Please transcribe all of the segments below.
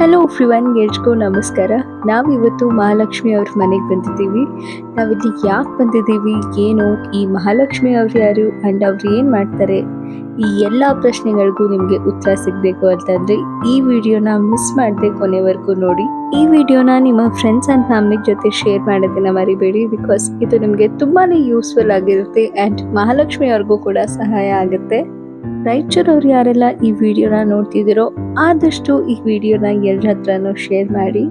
Hello ಫ್ರಿವನ್ ಗೆಲ್ಸ್ಕೋ ನಮಸ್ಕಾರ ನಾವಿವತ್ತು ಮಹಾಲಕ್ಷ್ಮಿ ಅವ್ರ ಮನೆಗೆ ಬಂದಿದ್ದೀವಿ. ನಾವಿಲ್ಲಿ ಯಾಕೆ ಬಂದಿದ್ದೀವಿ, ಏನು, ಈ ಮಹಾಲಕ್ಷ್ಮಿ ಅವ್ರು ಯಾರು ಆ್ಯಂಡ್ ಅವ್ರು ಏನು ಮಾಡ್ತಾರೆ, ಈ ಎಲ್ಲ ಪ್ರಶ್ನೆಗಳಿಗೂ ನಿಮಗೆ ಉತ್ತರ ಸಿಗಬೇಕು ಅಂತಂದರೆ, ಈ ವಿಡಿಯೋನ ಮಿಸ್ ಮಾಡದೆ ಕೊನೆವರೆಗೂ ನೋಡಿ. ಈ ವಿಡಿಯೋನ ನಿಮ್ಮ ಫ್ರೆಂಡ್ಸ್ ಆ್ಯಂಡ್ ಫ್ಯಾಮಿಲಿ ಜೊತೆ ಶೇರ್ ಮಾಡೋದನ್ನು ಮರಿಬೇಡಿ ಬಿಕಾಸ್ ಇದು ನಿಮಗೆ ತುಂಬಾ ಯೂಸ್ಫುಲ್ ಆಗಿರುತ್ತೆ ಆ್ಯಂಡ್ ಮಹಾಲಕ್ಷ್ಮಿ ಅವ್ರಿಗೂ ಕೂಡ ಸಹಾಯ ಆಗುತ್ತೆ. ರಾಯಚೂರವ್ರು ಯಾರೆಲ್ಲ ಈ ವಿಡಿಯೋನ ನೋಡ್ತಿದ್ದೀರೋ ಆದಷ್ಟು ಈ ವಿಡಿಯೋನ ಎಲ್ಲರ ಹತ್ರನೂ ಶೇರ್ ಮಾಡಿ.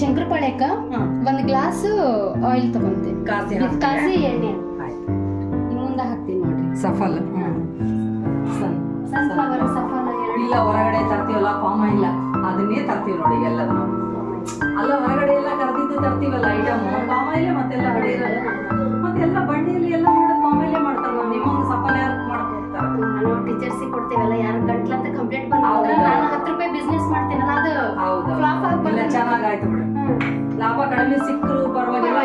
ಶಂಕರಪಾಳ್ಯಕ್ಕ ಒಂದು ಗ್ಲಾಸ್ ಆಯಿಲ್ ತಗೊಂತೀನಿ ಕಾಸಿ ಎಣ್ಣೆ. ಮುಂದೆ ಹಾಕ್ತೀನಿ ನೋಡ್ರಿ. ಸಫಲ್. ಸನ್ ಸನ್ಫ್ಲವರ್ ಸಫಲ ಇಲ್ಲ ಹೊರಗಡೆ ತರ್ತೀವಲ್ಲ ಪಾಮ ಇಲ್ಲ. ಅದನ್ನೇ ತರ್ತೀವಿ ನೋಡಿ ಎಲ್ಲ ನಾವು ಅಲ್ಲ ಹೊರಗಡೆ ಎಲ್ಲ ಕರೆದಿದ್ದು ತರ್ತೀವಲ್ಲ ಐಟಮ್ ಪಾಮ ಇಲ್ಲ ಮತ್ತೆಲ್ಲ ಕಡೆ ಇರಲ್ಲ ಮತ್ತೆಲ್ಲ ಬಂಡಿಯಲ್ಲಿ ಎಲ್ಲ ಟೀಚರ್ಸಿಗೆ ಕೊಡ್ತೇವಲ್ಲ ಯಾರು ಗಂಟ್ಲಂತ ಕಂಪ್ಲೇಂಟ್ ಬಂದ್ರೆ ನಾನು ಹತ್ತು ರೂಪಾಯಿ ಬಿಸ್ನೆಸ್ ಮಾಡ್ತೇನಲ್ಲ ಅದು ಹೌದು. ಇಲ್ಲ ಚೆನ್ನಾಗಾಯ್ತು ಬಿಡು. ಲಾಭ ಕಡಿಮೆ ಸಿಕ್ಕರು ಪರವಾಗಿಲ್ಲ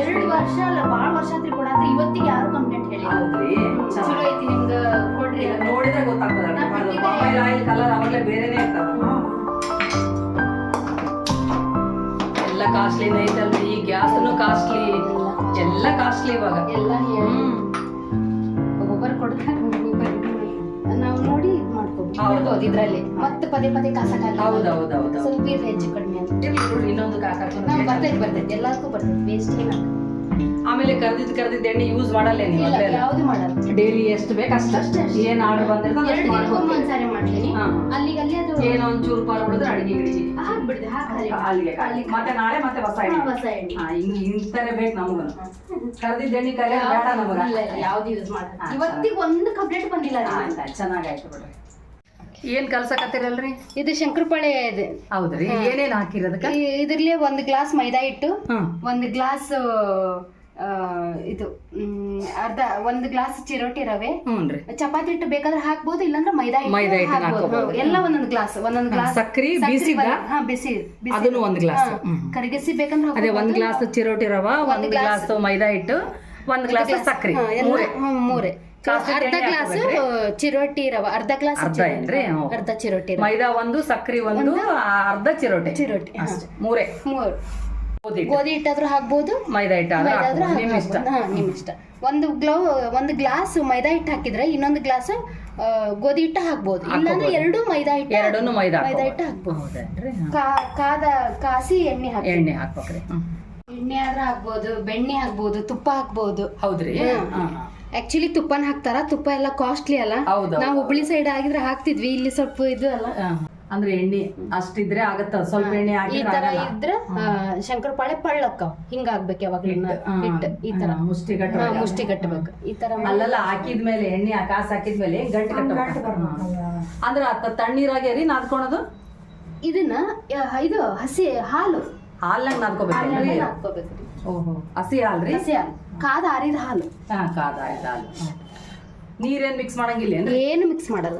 ಎರಡು ವರ್ಷ ಅಲ್ಲ ಬಹಳ ವರ್ಷ ಆತ್ರಿ ಕೊಡಾತ್ರಿ ಇವತ್ತಿಗೆ ಯಾರು ಕಂಪ್ಲೇಂಟ್ ಹೇಳಿ? ಹೌದ್ರಿ ಚಲೋ. ಐತಿ ನಿಮ್ದು ಕೊಡ್ರಿ ನೋಡಿದ್ರೆ ಗೊತ್ತಾಗ್ತದೆ ಆಯಿಲ್ ಕಲರ್ ಅವಾಗಲೇ ಬೇರೆನೇ ಇರ್ತಾವ ಎಲ್ಲ ಕಾಸ್ಟ್ಲಿನೇ ಐತಲ್ರಿ ಈ ಗ್ಯಾಸ್ನು ಕಾಸ್ಟ್ಲಿ ಎಲ್ಲ ಕಾಸ್ಟ್ಲಿ ಇವಾಗ. ಎಲ್ಲ ಹೇಳಿ. ಹೌದು. ಬಿಡ್ಬೋದು ಇದ್ರಲ್ಲಿ. ಮತ್ತೆ ಪದೇ ಪದೇ ಕಾಸಕ್ಕಾಗಲ್ಲ. ಹೌದು ಸ್ವಲ್ಪ ಇರ್ಲಿ ಹೆಚ್ಚು ಕಡಿಮೆ ಅಂತ. ಇನ್ನೊಂದು ಕಾಕ ನಾವು ಬರ್ತೈತಿ ಬರ್ತೈತಿ. ಎಲ್ಲದಕ್ಕೂ ಬರ್ತೈತಿ. ವೇಸ್ಟ್ ಏನ ಆಮೇಲೆ ಕರ್ದಿದ್ ಕರ್ದಿದ್ ಎಣ್ಣೆ ಯೂಸ್ ಮಾಡಲ್ಲ ನೀವು ಯಾವ್ದು ಮಾಡಲ್ಲ. ಡೈಲಿ ಎಷ್ಟು ಬೇಕು ಅಷ್ಟು? ಅಷ್ಟೇ. ಏನ್ ಆರ್ಡರ್ ಬಂದಿರ್ತದೆ ಎರಡು ದಿನಕ್ಕೊಮ್ಮೆ ಒಂದ್ಸಾರಿ ಮಾಡ್ತೀನಿ. ಅಲ್ಲಿಗೆ ಅಲ್ಲಿ ಅದು ಏನೋ ಒಂದ್ ಚೂರು ಪಾರು ಹೊಡೆದ್ರೆ ಅಡಿಗೆ ಗಿಡಿಗೆ. ಹಾಕ್ಬಿಡ್ದೆ ಹಾಕಿ ಅಲ್ಲಿಗೆ ಮತ್ತೆ ನಾಳೆ ಮತ್ತೆ ಹೊಸ ಎಣ್ಣೆ. ಹೊಸ ಎಣ್ಣೆ. ಹಿಂಗ್ ಇಂತಾರೆ ಬೇಕು ನಮಗ ಕರ್ದಿದ್ ಎಣ್ಣೆ ಕರೆ ಬೇಡ ನಮಗ. ಯಾವ್ದು ಯೂಸ್ ಮಾಡಲ್ಲ ಇವತ್ತಿಗೆ ಒಂದು ಕಂಪ್ಲೇಂಟ್ ಬಂದಿಲ್ಲ ಚೆನ್ನಾಗಾಯ್ತು ಬಿಡ್ರಿ. ಏನ್ ಕಲ್ಸಕತ್ತೀರಲ್ರಿ? ಇದು ಶಂಕರಪಾಳೆ ಇದೆ. ಹೌದ್ರಿ. ಏನೇನ್ ಹಾಕಿರೋದ ಈ- ಇದ್ರಲ್ಲೇ ಒಂದು ಗ್ಲಾಸ್ ಮೈದಾ ಹಿಟ್ಟು ಒಂದ್ ಒಂದು ಗ್ಲಾಸ್ ಇದು ಮ್, ಅರ್ಧ ಒಂದು ಗ್ಲಾಸ್ ಚಿರೋಟಿ ರವೆ ಹ್ಞೂನ್ರಿ. ಚಪಾತಿ ಹಿಟ್ಟು ಬೇಕಾದ್ರೆ ಹಾಕ್ಬೋದು ಇಲ್ಲಾಂದ್ರೆ ಮೈದಾ ಹಿಟ್ಟು ಮೈದಾ ಹಾಕ್ಬೋದು. ಹಾಕ್ಬೋದು. ಎಲ್ಲ ಒಂದೊಂದು ಗ್ಲಾಸ್ ಒಂದೊಂದು ಗ್ಲಾಸ್ ಸಕ್ರಿ ಬಿಸಿದ ಹಾ ಬಿಸಿ ಬಿಸಿ. ಅದನ್ನು ಒಂದ್ ಗ್ಲಾಸ್. ಹಾ, ಕರಿಗಸಿ ಬೇಕಂದ್ರೆ ಅದೇ ಒಂದ್. ಗ್ಲಾಸ್ ಚಿರೋಟಿ ರವ ಒಂದ್ ಗ್ಲಾಸ್ ಮೈದಾ ಹಿಟ್ಟು ಒಂದ್ ಗ್ಲಾಸ್ ಎಲ್ಲ ಮೂರೇ. ಅರ್ಧ ಗ್ಲಾಸ್ ಚಿರೋಟಿ ರವ. ಅರ್ಧ ಗ್ಲಾಸ್ ಅರ್ಧ ಏನ್ರಿ? ಅರ್ಧ ಚಿರೋಟಿ ಮೈದಾ ಒಂದು ಸಕ್ಕರೆ ಒಂದು ಅರ್ಧ ಚಿರೋಟಿ. ಚಿರೋಟಿ ಮೂರೇ. ಮೂರು. ಗೋಧಿ ಹಿಟ್ಟು. ಗೋಧಿ ಹಿಟ್ಟಾದ್ರೂ ಹಾಕ್ಬೋದು ಮೈದಾ ಹಿಟ್ಟಾದ್ರೂ. ನಿಮ್ ಇಷ್ಟ ನಿಮ್ ಇಷ್ಟ ಒಂದು ಗ್ಲೌ ಒಂದು ಗ್ಲಾಸ್ ಮೈದಾ ಹಿಟ್ಟು ಹಾಕಿದ್ರೆ ಇನ್ನೊಂದು ಗ್ಲಾಸ್ ಗೋಧಿ ಹಿಟ್ಟು ಹಾಕ್ಬೋದು. ಇಲ್ಲಾಂದ್ರೆ ಎರಡು ಮೈದಾ ಹಿಟ್ಟು ಎರಡನ್ನೂ ಮೈದಾ ಮೈದಾ. ಹಿಟ್ಟು ಹಾಕ್ಬೋದು. ಕಾದ ಕಾಸಿ ಎಣ್ಣೆ ಹಾಕಿ ಎಣ್ಣೆ ಹಾಕ್ಬೇಕ್ರಿ. ಎಣ್ಣೆ ಆದ್ರೆ ಹಾಕ್ಬೋದು ಬೆಣ್ಣೆ ಹಾಕ್ಬೋದು ತುಪ್ಪ ಹಾಕ್ಬೋದು. ಹೌದ್ರಿ. ಆಕ್ಚುಲಿ ತುಪ್ಪನ ಹಾಕ್ತಾರ. ತುಪ್ಪ ಎಲ್ಲ ಕಾಸ್ಟ್ಲಿ ಅಲ್ಲ. ಹೌದು ನಾವು ಹುಬ್ಳಿ ಸೈಡ್ ಆಗಿದ್ರೆ ಹಾಕ್ತಿದ್ವಿ. ಇಲ್ಲಿ ಸ್ವಲ್ಪ ಇದು ಅಲ್ಲ. ಅಂದ್ರೆ ಎಣ್ಣೆ ಅಷ್ಟಿದ್ರೆ ಆಗತ್ತ. ಸ್ವಲ್ಪ ಎಣ್ಣೆ ಈ ಹಾಕಿದ್ರೆ ತರ ಆಗಲ್ಲ. ಇದ್ರ ಶಂಕರಪಾಳೆ ಪಳ್ಳಕ್ಕ. ಹಿಂಗ ಆಗ್ಬೇಕ ಯಾವಾಗ. ಹಿಟ್ಟು. ಈ ತರ. ಮುಷ್ಟಿ ಗಟ್ಟ ಹಾ, ಮುಷ್ಟಿ ಕಟ್ಟಬೇಕು ಈ ತರ ಅಲ್ಲೆಲ್ಲ ಹಾಕಿದ್ಮೇಲೆ ಎಣ್ಣೆ ಕಾಸು ಹಾಕಿದ್ಮೇಲೆ ಗಂಟು ಕಟ್ಟಬೇಕು ಅಂದ್ರೆ ಅತ್ತ ತಣ್ಣೀರಾಗೆ ರೀ ನಾದ್ಕೊಳೋದು? ಇದನ್ನ ಇದು ಹಸಿ ಹಾಲು. ಹಾಲ್ನಾಗ ನಾದ್ಕೋಬೇಕು ಓಹೋ ಹಸಿ ಹಾಲ್ರಿ ಹಸಿ ಹಾಲು. ಕಾದ ಆರಿದ ಹಾಲು. ಹಾ ಕಾದ ಆಯ್ತು ಹಾಲು. ನೀರೇನ್ ಮಿಕ್ಸ್ ಮಾಡಂಗಿಲ್ಲ ಏನು ಮಿಕ್ಸ್ ಮಾಡಲ್ಲ.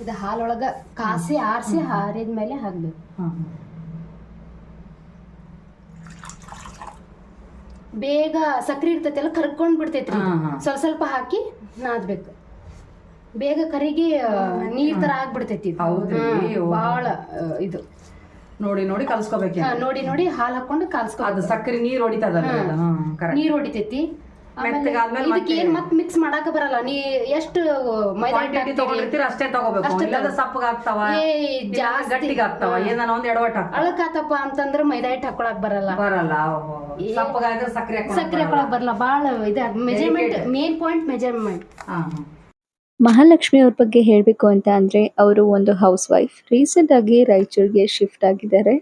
ಇದು ಹಾಲೊಳಗ ಕಾಸಿ ಆರಿಸಿ ಹಾರಿದ ಮೇಲೆ ಹಾಕ್ಬೇಕು. ಹಾ. ಬೇಗ ಸಕ್ರಿ ಇರ್ತೈತೆಲ್ಲ ಕರ್ಕೊಂಡ್ ಬಿಡ್ತೈತ್ರಿ. ಹಾ, ಹಾ. ಸ್ವಲ್ಪ ಸ್ವಲ್ಪ ಹಾಕಿ ನಾದ್ಬೇಕು. ಬೇಗ ಕರಿಗೆ ನೀರ್ ತರ ಆಗ್ಬಿಡ್ತೈತಿ ಬಹಳ ಹೌದ್ರಿ? ಇದು. ನೋಡಿ ನೋಡಿ ಕಲ್ಸ್ಕೋಬೇಕು ನೋಡಿ ನೋಡಿ ಹಾಲ್ ಹಾಕೊಂಡು ಕಾಲ್ಸ್ಕೊ ಅದು ಸಕ್ಕರೆ ನೀರ್ ಹೊಡಿತದ. ಹಾ. ನೀರ್ ಹೊಡಿತೈತಿ. ಮೆತ್ತಗಾದ್ಮೇಲೆ ಇದಕ್ಕೆ ಏನ್ ಮತ್ ಮಿಕ್ಸ್ ಮಾಡಾಕ ಬರಲ್ಲ. ನೀ ಎಷ್ಟು ಮೈದಾ ಹಿಟ್ಟು ಕ್ವಾಂಟಿಟಿ ಹಾಕ್ತೀರಿ? ತಗೊಂಡಿರ್ತೀರ ಅಷ್ಟೇ ತಗೋಬೇಕು. ಅಷ್ಟೇ ಇಲ್ಲದ ಸಪ್ಪಗ ಆಗ್ತಾವ ಏ, ಇಲ್ಲಾಂದ್ರೆ ಜಾಸ್ತಿ. ಗಟ್ಟಿಗಾಗ್ತಾವ ಏನಾನ ಒಂದ್ ಎಡವಟ್ ಅಳಕಾತಪ್ಪ ಅಂತಂದ್ರ ಮೈದಾ ಹಿಟ್ಟು ಹಾಕೊಳಕ್ ಬರಲ್ಲ. ಬರಲ್ಲ ಸಪ್ಪಗಾದ್ರೆ ಸಕ್ಕರೆ ಸಕ್ಕರೆ ಹಾಕೊಳಕ್ ಬರಲ್ಲ. ಬಾಳ ಇದ measurement main point measurement Mahalakshmi ಅವ್ರ ಬಗ್ಗೆ ಹೇಳಬೇಕು ಅಂತ ಅಂದರೆ ಅವರು ಒಂದು ಹೌಸ್ ವೈಫ್ ರೀಸೆಂಟ್ ಆಗಿ ರಾಯಚೂರಿಗೆ ಶಿಫ್ಟ್ ಆಗಿದ್ದಾರೆ.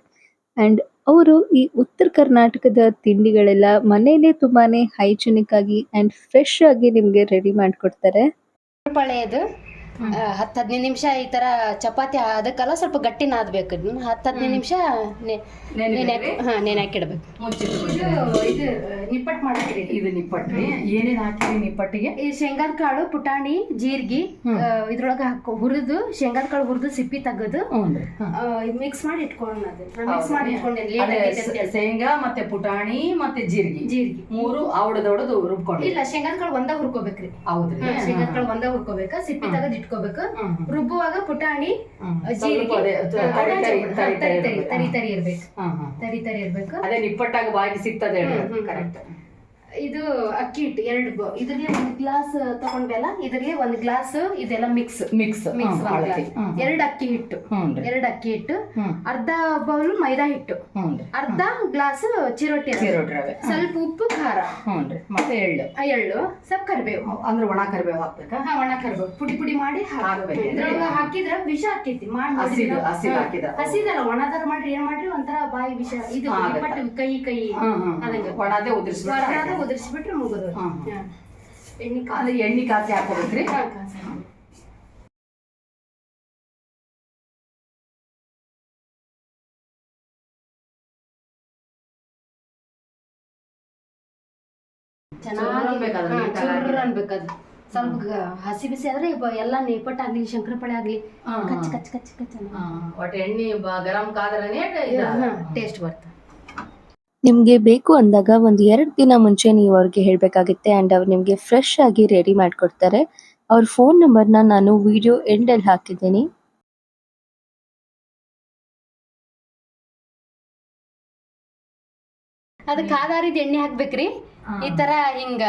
ಆ್ಯಂಡ್ ಅವರು ಈ ಉತ್ತರ ಕರ್ನಾಟಕದ ತಿಂಡಿಗಳೆಲ್ಲ ಮನೆಯಲ್ಲೇ ತುಂಬಾ ಹೈಜಿನಿಕ್ ಆಗಿ ಆ್ಯಂಡ್ ಫ್ರೆಶ್ ಆಗಿ ನಿಮಗೆ ರೆಡಿ ಮಾಡಿಕೊಡ್ತಾರೆ. ಪಳೆಯದು. ಹತ್ತು ಹದಿನೈದು ನಿಮಿಷ ಈ ತರ ಚಪಾತಿ ಅದಕ್ಕೆಲ್ಲ ಸ್ವಲ್ಪ ಗಟ್ಟಿ ನಾದ್ಬೇಕು ಹತ್ತು ಹದಿನೈದು ನಿಮಿಷ ಹಾ ನೆನೆ ಹಾಕಿಡ್ಬೇಕು. ಇದು ನಿಪ್ಪಟ್ಟು ಮಾಡ್ತೀರಿ ಇದು? ನಿಪ್ಪಟ್ರಿ ಏನೇನ್ ಹಾಕಿರಿ ನಿಪ್ಪಟ್ಟಿಗೆ? ಈ ಶೇಂಗಾದ ಕಾಳು ಪುಟಾಣಿ ಜೀರಿಗೆ ಇದ್ರೊಳಗ ಹಾಕೋ ಹುರಿದು ಶೇಂಗಾದ ಕಾಳು ಹುರಿದು ಸಿಪ್ಪಿ ತೆಗೆದು ಮಿಕ್ಸ್ ಮಾಡಿ ಇಟ್ಕೊಳ್ಳೋದು ಮಿಕ್ಸ್ ಮಾಡಿ ಇಟ್ಕೊಂಡಿರ್ಲಿ ಶೇಂಗಾ ಮತ್ತೆ ಪುಟಾಣಿ ಮತ್ತೆ ಜೀರಿಗೆ. ಜೀರಿಗೆ. ಮೂರು ಅವಡದವಡದು ರುಬ್ಕೊಂಡು ಇಲ್ಲ ಶೇಂಗಾದ ಕಾಳು ಒಂದ ಹುರ್ಕೋಬೇಕ್ರಿ. ಹೌದ್ರಿ. ಶೇಂಗಾ ಶೇಂಗಾದ ಕಾಳು ಒಂದ ಹುರ್ಕೋಬೇಕ? ಸಿಪ್ಪಿ ತೆಗೆದು ಇಟ್ಕೋಬೇಕು. ರುಬ್ಬುವಾಗ ಪುಟಾಣಿ ತರಿ ತರಿ ಇರ್ಬೇಕು. ತರಿ ತರಿ ಇರ್ಬೇಕು. ಅದೇ ನಿಪ್ಪಟ್ಟಾಗ ಬಾಯಿಗೆ ಸಿಗ್ತದೆ ಕರೆಕ್ಟ್ ಇದು ಅಕ್ಕಿ ಹಿಟ್ಟು ಎರಡು ಬ- ಒಂದ್ ಒಂದು ಗ್ಲಾಸ್ ತಗೊಂಡ್ವಲ್ಲ? ಇದ್ರಿಗೆ ಒಂದು ಗ್ಲಾಸ್ ಇದೆಲ್ಲ ಮಿಕ್ಸ್ ಮಿಕ್ಸ್ ಮಿಕ್ಸ್ ಎರಡು ಅಕ್ಕಿ ಹಿಟ್ಟು ಹ್ಞೂನ್ರಿ ಎರಡು ಅಕ್ಕಿ ಹಿಟ್ಟು ಹ್ಮ್ ಅರ್ಧ ಬೌಲ್ ಮೈದಾ ಹಿಟ್ಟು. ಹ್ಞೂನ್ರಿ ಅರ್ಧ ಗ್ಲಾಸ್ ಚಿರೋಟಿ ರವೆ. ಚಿರೋಟಿ ರವೆ. ಸ್ವಲ್ಪ ಉಪ್ಪು ಖಾರ. ಹ್ಞೂನ್ರಿ ಮತ್ತೆ ಎಳ್ಳು. ಆ ಎಳ್ಳು ಸ್ವಲ್ಪ ಕರಿಬೇವು. ಅಂದ್ರೆ ಒಣ ಕರಿಬೇವು ಹಾಕ್ಬೇಕಾ? ಹಾ ಒಣ ಕರಿಬೇವು. ಪುಡಿ ಪುಡಿ ಮಾಡಿ ಹಾಕ್ಬೇಕು. ಇದ್ರೊಳಗ ಹಾಕಿದ್ರ ವಿಷ ಆಕೈತಿ ಮಾಡಿ ಹಸಿದು ನೋಡಿದ್ರ? ಹಸಿದು ಹಾ. ಹಾಕಿದ ಹಸಿದಲ್ಲ ಒಣದಾರ ಮಾಡ್ರಿ ಏನ್ ಮಾಡ್ರಿ ಒಂಥರ ಬಾಯಿ ವಿಷ. ಇದು ಹಾ, ಆಗತ್ತೆ. ನಿಪ್ಪಟ್ಟು ಕೈ ಕೈ. ಹ್ಮ್ ಹ್ಮ್ ಅದಂಗ. ಒಣದೇ. ಉದುರಿಸ್ಬಿಟ್ರೆ ಮುಗಿದು ಹ್ಮ್. ಹಾ. ಎಣ್ಣೆ ಕಾಲ ಅಂದ್ರೆ ಎಣ್ಣೆ ಕಾಸಿ ಹಾಕೋಬೇಕ್ರಿ. ಚೆನ್ನಾಗಿ ಚೂರ್ ಹಾ, ಅನ್ಬೇಕದು ಸ್ವಲ್ಪ ಗ- ಹಸಿ ಬಿಸಿ ಆದ್ರೆ ಇವ ಎಲ್ಲ ನೇಪಟ್ ಆಗ್ಲಿ ಶಂಕರಪಳೆ ಆಗ್ಲಿ. ಹಾ, ಹಾ. ಕಚ್ ಕಚ್ ಕಚ್ ಕಚ್ ಹಾ, ಒಟ್ಟು ಎಣ್ಣೆ ಬ- ಗರಂ ಕಾದ್ರನೇ ಟೇಸ್ಟ್ ಬರ್ತದೆ. ನಿಮಗೆ ಬೇಕು ಅಂದಾಗ ಒಂದು ಎರಡು ದಿನ ಮುಂಚೆ ನೀವು ಅವ್ರಿಗೆ ಹೇಳಬೇಕಾಗುತ್ತೆ ಆ್ಯಂಡ್ ಅವ್ರು ನಿಮಗೆ ಫ್ರೆಶ್ ಆಗಿ ರೆಡಿ ಮಾಡಿಕೊಡ್ತಾರೆ. ಅವ್ರ ಫೋನ್ ನಂಬರ್ನ ನಾನು ವಿಡಿಯೋ ಎಂಡಲ್ಲಿ ಹಾಕಿದ್ದೀನಿ. ಅದಕ್ಕೆ ಆಧಾರಿದ ಎಣ್ಣೆ ಹಾಕ್ಬೇಕ್ರಿ. ಈ ತರ ಹಿಂಗ